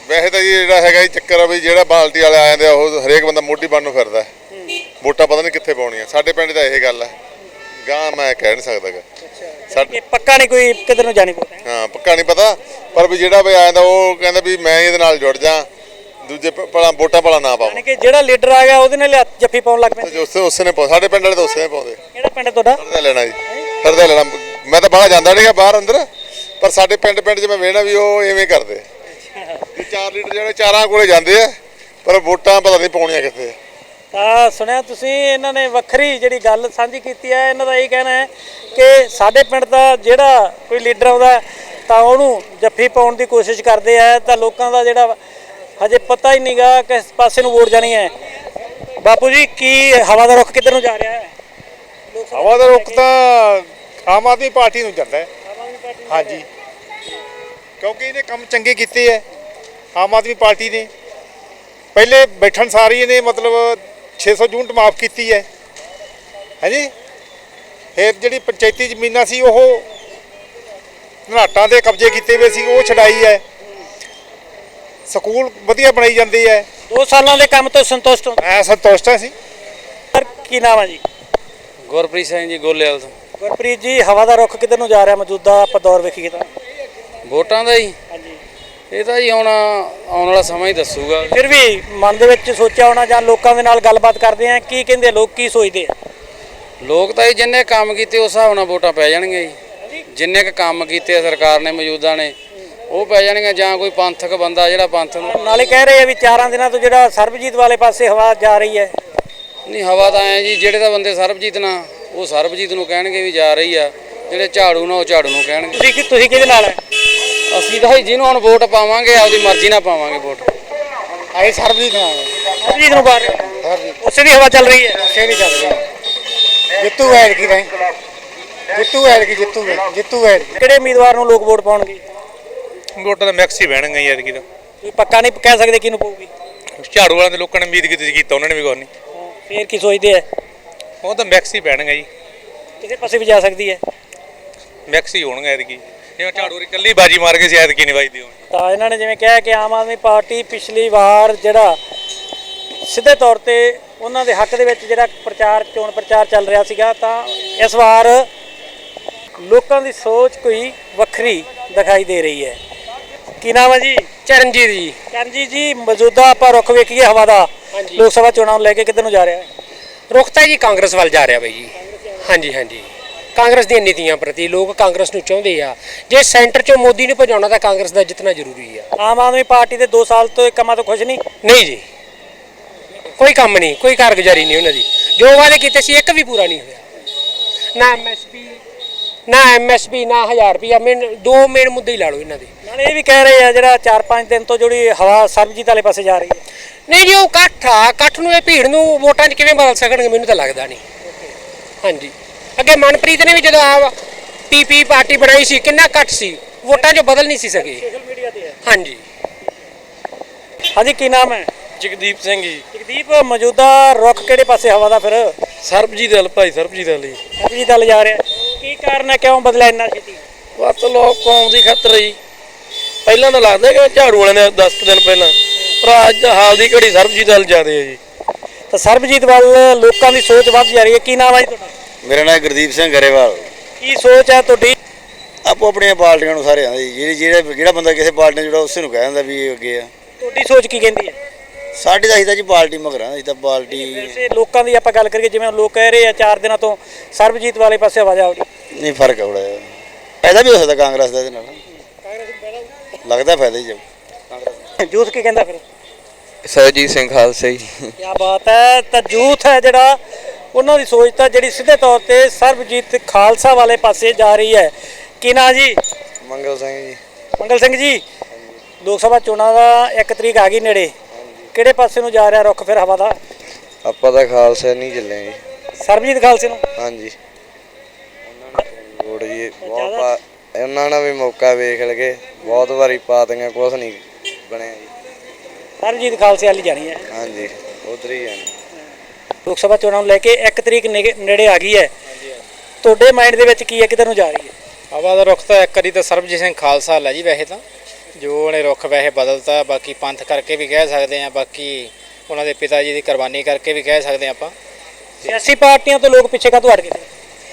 ਵੈਸੇ ਤਾਂ ਜੀ ਜਿਹੜਾ ਹੈਗਾ ਜੀ ਚੱਕਰ ਆ ਵੀ ਜਿਹੜਾ ਬਾਲਟੀ ਵਾਲੇ ਆ ਜਾਂਦੇ ਆ ਉਹ ਹਰੇਕ ਬੰਦਾ ਮੋਢੀ ਬਣ ਨੂੰ ਫਿਰਦਾ। ਵੋਟਾਂ ਪਤਾ ਨਹੀਂ ਕਿੱਥੇ ਪਾਉਣੀਆਂ। ਸਾਡੇ ਪਿੰਡ ਦਾ ਇਹ ਗੱਲ ਹੈ ਗਾਂ ਮੈਂ ਕਹਿ ਨਹੀਂ ਸਕਦਾ ਗਾ। ਸਾਡੇ ਇਹ ਪੱਕਾ ਨਹੀਂ ਕੋਈ ਕਿਧਰ ਨੂੰ ਜਾਣੀ ਪਊ। ਹਾਂ ਪੱਕਾ ਨਹੀਂ ਪਤਾ। ਪਰ ਵੀ ਜਿਹੜਾ ਵੀ ਆ ਜਾਂਦਾ ਉਹ ਕਹਿੰਦਾ ਵੀ ਮੈਂ ਇਹਦੇ ਨਾਲ ਜੁੜ ਜਾ। ਦੂਜੇ ਭਲਾ ਵੋਟਾਂ ਭਲਾ ਨਾ ਪਾਵਾਂ ਯਾਨੀ ਕਿ ਜਿਹੜਾ ਲੀਡਰ ਆ ਗਿਆ ਉਹਦੇ ਨਾਲ ਜੱਫੀ ਪਾਉਣ ਲੱਗ ਪੈਂਦੇ ਉਸੇ ਉਸੇ ਨੇ ਸਾਡੇ ਪਿੰਡ ਵਾਲੇ ਤਾਂ ਉਸੇ ਨੇ ਪਾਉਂਦੇ। ਕਿਹੜਾ ਪਿੰਡ ਤੁਹਾਡਾ? ਲੈਣਾ ਜੀ। ਫਿਰਦਾ ਲੈਣਾ। ਮੈਂ ਤਾਂ ਬਾਹਰ ਜਾਂਦਾ ਨਹੀਂਗਾ ਬਾਹਰ ਅੰਦਰ। ਪਰ ਸਾਡੇ ਪਿੰਡ ਪਿੰਡ 'ਚ ਮੈਂ ਵੇਖਣਾ ਵੀ ਉਹ ਐਵੇਂ ਕਰਦੇ। ਵੀ ਚਾਰ ਲੀਡਰ ਜਿਹੜੇ ਚਾਰਾਂ ਕੋਲੇ ਜਾਂਦੇ ਆ ਪਰ ਵੋਟਾਂ ਪਤਾ ਨਹੀਂ ਪਾਉਣੀਆਂ ਕਿੱਥੇ ਤਾਂ ਸੁਣਿਆ ਤੁਸੀਂ ਇਹਨਾਂ ਨੇ ਵੱਖਰੀ ਜਿਹੜੀ ਗੱਲ ਸਾਂਝੀ ਕੀਤੀ ਹੈ ਇਹਨਾਂ ਦਾ ਇਹ ਕਹਿਣਾ ਹੈ ਕਿ ਸਾਡੇ ਪਿੰਡ ਦਾ ਜਿਹੜਾ ਕੋਈ ਲੀਡਰ ਆਉਂਦਾ ਤਾਂ ਉਹਨੂੰ ਜੱਫੀ ਪਾਉਣ ਦੀ ਕੋਸ਼ਿਸ਼ ਕਰਦੇ ਆ ਤਾਂ ਲੋਕਾਂ ਦਾ ਜਿਹੜਾ ਹਜੇ ਪਤਾ ਹੀ ਨਹੀਂਗਾ ਕਿਸ ਪਾਸੇ ਨੂੰ ਵੋਟ ਜਾਣੀ ਹੈ। ਬਾਪੂ ਜੀ ਕੀ ਹਵਾ ਦਾ ਰੁਖ ਕਿੱਧਰ ਨੂੰ ਜਾ ਰਿਹਾ ਹੈ? ਹਵਾ ਦਾ ਰੁਖ ਤਾਂ ਆਮ ਆਦਮੀ ਪਾਰਟੀ ਨੂੰ ਜਾਂਦਾ ਹੈ। ਹਾਂਜੀ। ਕਿਉਂਕਿ ਇਹਨੇ ਕੰਮ ਚੰਗੇ ਕੀਤੇ ਹੈ। ਆਮ ਆਦਮੀ ਪਾਰਟੀ ਨੇ। ਪਹਿਲੇ ਬੈਠਣ ਸਾਰੀ ਇਹਨੇ ਮਤਲਬ 600 ਯੂਨਿਟ ਮਾਫ ਕੀਤੀ ਹੈ। ਹਾਂਜੀ? ਫਿਰ ਜਿਹੜੀ ਪੰਚਾਇਤੀ ਜ਼ਮੀਨਾਂ ਸੀ ਉਹ ਘਰਾਟਾਂ ਦੇ ਕਬਜ਼ੇ ਕੀਤੇ ਹੋਏ ਸੀ ਉਹ ਛਡਾਈ ਹੈ। ਸਕੂਲ ਵਧੀਆ ਬਣਾਈ ਜਾਂਦੇ ਹੈ। ਦੋ ਸਾਲਾਂ ਦੇ ਕੰਮ ਤੋਂ ਸੰਤੁਸ਼ਟ ਹੋ ਮੈਂ ਸੰਤੁਸ਼ਟ ਹਾਂ ਸੀ ਸਰ ਕੀ ਨਾਮ ਹੈ ਜੀ? ਗੁਰਪ੍ਰੀਤ ਸਿੰਘ ਜੀ ਗੋਲੇਵਾਲ ਤੋਂ। ਗੁਰਪ੍ਰੀਤ ਜੀ ਹਵਾ ਦਾ ਰੁਖ ਕਿੱਧਰ ਨੂੰ ਜਾ ਰਿਹਾ ਮੌਜੂਦਾ ਆਪਾਂ ਦੌਰ ਵੇਖੀਏ ਤਾਂ। ਵੋਟਾਂ ਦਾ ਹੀ। ਇਹ ਤਾਂ ਜੀ ਹੁਣ ਆਉਣ ਵਾਲਾ ਸਮਾਂ ਹੀ ਦੱਸੂਗਾ। ਫਿਰ ਵੀ ਮਨ ਦੇ ਵਿੱਚ ਸੋਚਿਆ ਹੋਣਾ ਜਾਂ ਲੋਕਾਂ ਦੇ ਨਾਲ ਗੱਲਬਾਤ ਕਰਦੇ ਆ ਕੀ ਕਹਿੰਦੇ ਲੋਕ ਕੀ ਸੋਚਦੇ ਆ? ਲੋਕ ਤਾਂ ਜੀ ਜਿੰਨੇ ਕੰਮ ਕੀਤੇ ਉਸ ਹਿਸਾਬ ਨਾਲ ਵੋਟਾਂ ਪੈ ਜਾਣਗੀਆਂ ਜੀ। ਜਿੰਨੇ ਕ ਕੰਮ ਕੀਤੇ ਆ ਸਰਕਾਰ ਨੇ ਮੌਜੂਦਾ ਨੇ ਉਹ ਪੈ ਜਾਣਗੀਆਂ ਜਾਂ ਕੋਈ ਪੰਥਕ ਬੰਦਾ ਜਿਹੜਾ ਪੰਥ ਨੂੰ ਨਾਲੇ ਕਹਿ ਰਹੇ ਆ ਵੀ ਚਾਰਾਂ ਦਿਨਾਂ ਤੋਂ ਜਿਹੜਾ ਸਰਬਜੀਤ ਵਾਲੇ ਪਾਸੇ ਹਵਾ ਜਾ ਰਹੀ ਹੈ। ਨਹੀਂ ਹਵਾ ਤਾਂ ਐ ਜੀ ਜਿਹੜੇ ਤਾਂ ਬੰਦੇ ਸਰਬਜੀਤ ਨਾਲ ਉਹ ਸਰਬਜੀਤ ਨੂੰ ਕਹਿਣਗੇ ਵੀ ਜਾ ਰਹੀ ਆ। ਜਿਹੜੇ ਝਾੜੂ ਨਾਲ ਉਹ ਝਾੜੂ ਨੂੰ ਕਹਿਣਗੇ। ਤੁਸੀਂ ਕੀ- ਤੁਸੀਂ ਕਿਹਦੇ ਨਾਲ ਹੈ ਅਸੀਂ ਤਾਂ ਜੀ ਜਿਹਨੂੰ ਹੁਣ ਵੋਟ ਪਾਵਾਂਗੇ ਆਪਦੀ ਮਰਜ਼ੀ ਨਾਲ ਪਾਵਾਂਗੇ ਵੋਟ। ਆਏ ਸਰਬਜੀਤ ਨਾਲ ਸਰਬਜੀਤ ਨੂੰ ਪਾ ਰਹੇ ਹੋ? ਉਸੇ ਦੀ ਹਵਾ ਚੱਲ ਰਹੀ ਹੈ। ਉਸੇ ਨਹੀਂ ਚੱਲ ਰਹੀ ਜਿੱਤੂ ਐਡ ਕੀ ਰਹੇ ਜਿੱਤੂ ਐਡ ਕੀ ਜਿੱਤੂ ਜਿੱਤੂ ਐਡ ਕਿਹੜੇ ਉਮੀਦਵਾਰ ਨੂੰ ਲੋਕ ਵੋਟ ਪਾਉਣਗੇ? ਵੋਟਾਂ ਦਾ ਮੈਕਸ ਹੀ ਬਹਿਣਗੇ ਯਾਰ ਕੀ ਕੋਈ ਪੱਕਾ ਨਹੀਂ ਕਹਿ ਸਕਦੇ ਕਿਹਨੂੰ ਪਊਗੀ। ਝਾੜੂ ਵਾਲਿਆਂ ਦੇ ਲੋਕਾਂ ਨੇ ਉਮੀਦ ਕੀਤੀ ਸੀ ਕੀਤਾ ਉਹਨਾਂ ਨੇ ਵੀ ਕੋਈ ਨਹੀਂ। ਫੇਰ ਕੀ ਸੋਚਦੇ ਆ? ਉਹ ਤਾਂ ਮੈਕਸ ਹੀ ਬਹਿਣਗੇ ਜੀ। ਕਿਸੇ ਪਾਸੇ ਵੀ ਜਾ ਸਕਦੀ ਹੈ। ਮੈਕਸ ਹੀ ਹੋਣਗੇ ਐਤਕੀ। ਜਿਵੇਂ ਝਾੜੂ ਵਾਲੀ ਇਕੱਲੀ ਬਾਜੀ ਮਾਰ ਕੇ ਸੀ ਐਤਕੀ ਨਹੀਂ ਵੱਜਦੀ ਹੁਣ। ਤਾਂ ਇਹਨਾਂ ਨੇ ਜਿਵੇਂ ਕਿਹਾ ਕਿ ਆਮ ਆਦਮੀ ਪਾਰਟੀ ਪਿਛਲੀ ਵਾਰ ਜਿਹੜਾ ਸਿੱਧੇ ਤੌਰ ਤੇ ਉਹਨਾਂ ਦੇ ਹੱਕ ਦੇ ਵਿੱਚ ਜਿਹੜਾ ਪ੍ਰਚਾਰ ਚੋਣ ਪ੍ਰਚਾਰ ਚੱਲ ਰਿਹਾ ਸੀਗਾ ਤਾਂ ਇਸ ਵਾਰ ਲੋਕਾਂ ਦੀ ਸੋਚ ਕੋਈ ਵੱਖਰੀ ਦਿਖਾਈ ਦੇ ਰਹੀ ਹੈ। ਕੀ ਨਾਮ ਹੈ ਜੀ? ਚਰਨਜੀਤ ਜੀ। ਚਰਨਜੀਤ ਜੀ ਮੌਜੂਦਾ ਆਪਾਂ ਰੁਖ ਵੇਖੀਏ ਹਵਾ ਦਾ। ਲੋਕ ਸਭਾ ਚੋਣਾਂ ਨੂੰ ਲੈ ਕੇ ਕਿੱਧਰ ਨੂੰ ਜਾ ਰਿਹਾ ਹੈ? ਰੁਖ ਤਾਂ ਜੀ ਕਾਂਗਰਸ ਵੱਲ ਜਾ ਰਿਹਾ ਬਾਈ ਜੀ। ਹਾਂਜੀ ਹਾਂਜੀ। ਕਾਂਗਰਸ ਦੀਆਂ ਨੀਤੀਆਂ ਪ੍ਰਤੀ ਲੋਕ ਕਾਂਗਰਸ ਨੂੰ ਚਾਹੁੰਦੇ ਆ। ਜੇ ਸੈਂਟਰ 'ਚੋਂ ਮੋਦੀ ਨੂੰ ਭਜਾਉਣਾ ਤਾਂ ਕਾਂਗਰਸ ਦਾ ਜਿੱਤਣਾ ਜ਼ਰੂਰੀ ਆ। ਆਮ ਆਦਮੀ ਪਾਰਟੀ ਦੇ 2 ਸਾਲ ਤੋਂ ਕੰਮਾਂ ਤੋਂ ਖੁਸ਼ ਨਹੀਂ? ਨਹੀਂ ਜੀ। ਕੋਈ ਕੰਮ ਨਹੀਂ ਕੋਈ ਕਾਰਗੁਜ਼ਾਰੀ ਨਹੀਂ ਉਹਨਾਂ ਦੀ। ਜੋ ਵਾਅਦੇ ਕੀਤੇ ਸੀ ਇੱਕ ਵੀ ਪੂਰਾ ਨਹੀਂ ਹੋਇਆ। ਨਾ ਐਮਐਸਪੀ ਨਾ ਐਮਐਸਪੀ ਨਾ 1000 ਰੁਪਿਆ ਮੇਨ ਦੋ ਮੇਨ ਮੁੱਦੇ ਹੀ ਲਾ ਲਓ ਇਹਨਾਂ ਦੇ। ਨਾਲੇ ਇਹ ਵੀ ਕਹਿ ਰਹੇ ਆ ਜਿਹੜਾ 4-5 ਦਿਨ ਤੋਂ ਜਿਹੜੀ ਹਵਾ ਸਰਬਜੀਤ ਵਾਲੇ ਪਾਸੇ ਜਾ ਰਹੀ ਹੈ। ਨਹੀਂ ਜੀ ਉਹ ਇਕੱਠ ਆ। ਇਕੱਠ ਨੂੰ ਇਹ ਭੀੜ ਨੂੰ ਵੋਟਾਂ 'ਚ ਕਿਵੇਂ ਬਦਲ ਸਕਣਗੇ ਮੈਨੂੰ ਤਾਂ ਲੱਗਦਾ ਨਹੀਂ। ਹਾਂਜੀ। ਅੱਗੇ ਮਨਪ੍ਰੀਤ ਨੇ ਵੀ ਜਦੋਂ ਆ ਪੀਪੀ ਪਾਰਟੀ ਬਣਾਈ ਸੀ ਕਿੰਨਾ ਇਕੱਠ ਸੀ? ਵੋਟਾਂ 'ਚ ਬਦਲ ਨਹੀਂ ਸੀ ਸਕੇ। ਸੋਸ਼ਲ ਮੀਡੀਆ ਤੇ ਹੈ। ਹਾਂਜੀ। ਹਾਂਜੀ ਕੀ ਨਾਮ ਹੈ? ਜਗਦੀਪ ਸਿੰਘ ਜੀ। ਜਗਦੀਪ ਮੌਜੂਦਾ ਰੁਖ ਕਿਹੜੇ ਪਾਸੇ ਹਵਾ ਦਾ ਫਿਰ? ਸਰਬਜੀਤ ਹਲ ਭਾਈ ਸਰਬਜੀਤ ਹਲ ਜੀ ਸਰਬਜੀਤ ਵੱਲ ਜਾ ਰਿਹਾ। ਕੀ ਕਾਰਨ ਹੈ? ਕਿਉਂ ਬਦਲਿਆ ਇੰਨਾ ਛੇਤੀ? ਬਸ ਲੋਕ ਕੌਮ ਦੀ ਖਾਤਰ ਜੀ ਪਹਿਲਾਂ ਤਾਂ ਲੱਗਦਾ ਕਿ ਝਾੜੂ ਵਾਲਿਆਂ ਨੇ 10 ਕੁ ਦਿਨ ਪਹਿਲਾਂ। ਪਰ ਅੱਜ ਹਾਲ ਦੀ ਘੜੀ ਸਰਬਜੀਤ ਹਲ ਜਾਂਦੇ ਆ ਜੀ। ਤਾਂ ਸਰਬਜੀਤ ਵੱਲ ਲੋਕਾਂ ਦੀ ਸੋਚ ਵੱਧ ਜਾ ਰਹੀ ਹੈ। ਕੀ ਨਾਮ ਹੈ ਜੀ ਤੁਹਾਡਾ? ਮੇਰਾ ਨਾਮ ਗੁਰਦੀਪ ਸਿੰਘ ਗਰੇਵਾਲ। ਕੀ ਸੋਚ ਹੈ ਤੁਹਾਡੀ? ਆਪੋ ਆਪਣੀਆਂ ਪਾਰਟੀਆਂ ਨੂੰ ਸਾਰੇ ਆਂਦੇ ਜਿਹੜੇ ਜਿਹੜੇ ਜਿਹੜਾ ਬੰਦਾ ਕਿਸੇ ਪਾਰਟੀ ਨਾਲ ਜੁੜਾ ਉਸੇ ਨੂੰ ਕਹਿ ਦਿੰਦਾ ਵੀ ਇਹ ਅੱਗੇ ਆ। ਤੁਹਾਡੀ ਸੋਚ ਕੀ ਕਹਿੰਦੀ ਹੈ? ਸਾਡੀ ਤਾਂ ਅਸੀਂ ਤਾਂ ਜੀ ਪਾਰਟੀ ਮਗਰਾਂ ਅਸੀਂ ਤਾਂ ਪਾਰਟੀ ਵੈਸੇ ਲੋਕਾਂ ਦੀ ਆਪਾਂ ਗੱਲ ਕਰੀਏ ਜਿਵੇਂ ਲੋਕ ਕਹਿ ਰਹੇ ਆ 4 ਦਿਨਾਂ ਤੋਂ ਸਰਬਜੀਤ ਵਾਲੇ ਪਾਸੇ ਹਵਾ ਜਾ ਰਹੀ। ਨਹੀਂ ਫ਼ਰਕ ਹੈ ਬੜਾ ਫਾਇਦਾ ਵੀ ਹੋ ਸਕਦਾ ਕਾਂਗਰਸ ਦਾ ਇਹਦੇ ਨਾਲ। ਲੱਗਦਾ ਫਾਇਦਾ ਹੀ ਜਬ ਜੂਥ ਕੀ ਕਹਿੰਦਾ ਫਿਰ? ਸਰਜੀਤ ਸਿੰਘ ਖਾਲਸਾ ਜੀ। ਕੀ ਬਾਤ ਹੈ। ਤਾਂ ਜੂਥ ਹੈ ਜਿਹੜਾ ਉਹਨਾਂ ਦੀ ਸੋਚ ਤਾਂ ਜਿਹੜੀ ਸਿੱਧੇ ਤੌਰ ਤੇ ਸਰਬਜੀਤ ਖਾਲਸਾ ਵਾਲੇ ਪਾਸੇ ਜਾ ਰਹੀ ਹੈ। ਕੀ ਨਾਂ ਜੀ? ਮੰਗਲ ਸਿੰਘ ਜੀ। ਮੰਗਲ ਸਿੰਘ ਜੀ ਲੋਕ ਸਭਾ ਚੋਣਾਂ ਦਾ 1 ਤਰੀਕ ਆ ਗਈ ਨੇੜੇ। ਕਿਹੜੇ ਪਾਸੇ ਨੂੰ ਜਾ ਰਿਹਾ ਰੁਖ ਫਿਰ ਹਵਾ ਦਾ? ਆਪਾਂ ਤਾਂ ਖਾਲਸਾ ਨਹੀਂ ਚੱਲੇ ਜੀ। ਸਰਬਜੀਤ ਖਾਲਸੇ ਨੂੰ? ਹਾਂਜੀ। ਵੋਟ ਜੀ ਬਹੁਤ ਉਹਨਾਂ ਨਾਲ ਵੀ ਮੌਕਾ ਵੇਖ ਲਗੇ ਬਹੁਤ ਵਾਰੀ ਪਾਤੀਆਂ ਕੁਛ ਨਹੀਂ ਬਣਿਆ ਜੀ। ਸਰਬਜੀਤ ਖਾਲਸੇ ਵਾਲੀ ਜਾਣੀ ਹੈ। ਹਾਂਜੀ ਉਧਰ ਹੀ ਜਾਣਾ। ਲੋਕ ਸਭਾ ਚੋਣਾਂ ਨੂੰ ਲੈ ਕੇ 1 ਤਰੀਕ ਨੇਗੇ- ਨੇੜੇ ਆ ਗਈ ਹੈ। ਤੁਹਾਡੇ ਮਾਈਂਡ ਦੇ ਵਿੱਚ ਕੀ ਹੈ? ਕਿੱਧਰ ਨੂੰ ਜਾ ਰਹੀ ਹੈ? ਹਵਾ ਦਾ ਰੁਖ ਤਾਂ ਇੱਕ ਵਾਰੀ ਤਾਂ ਸਰਬਜੀਤ ਸਿੰਘ ਖਾਲਸਾ ਲੈ ਜੀ ਵੈਸੇ ਤਾਂ। ਜੋ ਉਹਨੇ ਰੁੱਖ ਵੈਸੇ ਬਦਲਤਾ ਬਾਕੀ ਪੰਥ ਕਰਕੇ ਵੀ ਕਹਿ ਸਕਦੇ ਆ ਬਾਕੀ ਉਹਨਾਂ ਦੇ ਪਿਤਾ ਜੀ ਦੀ ਕੁਰਬਾਨੀ ਕਰਕੇ ਵੀ ਕਹਿ ਸਕਦੇ ਆ ਆਪਾਂ। ਸਿਆਸੀ ਪਾਰਟੀਆਂ ਤੋਂ ਲੋਕ ਪਿੱਛੇ ਕਾਹਤੋਂ ਹਟ ਗਏ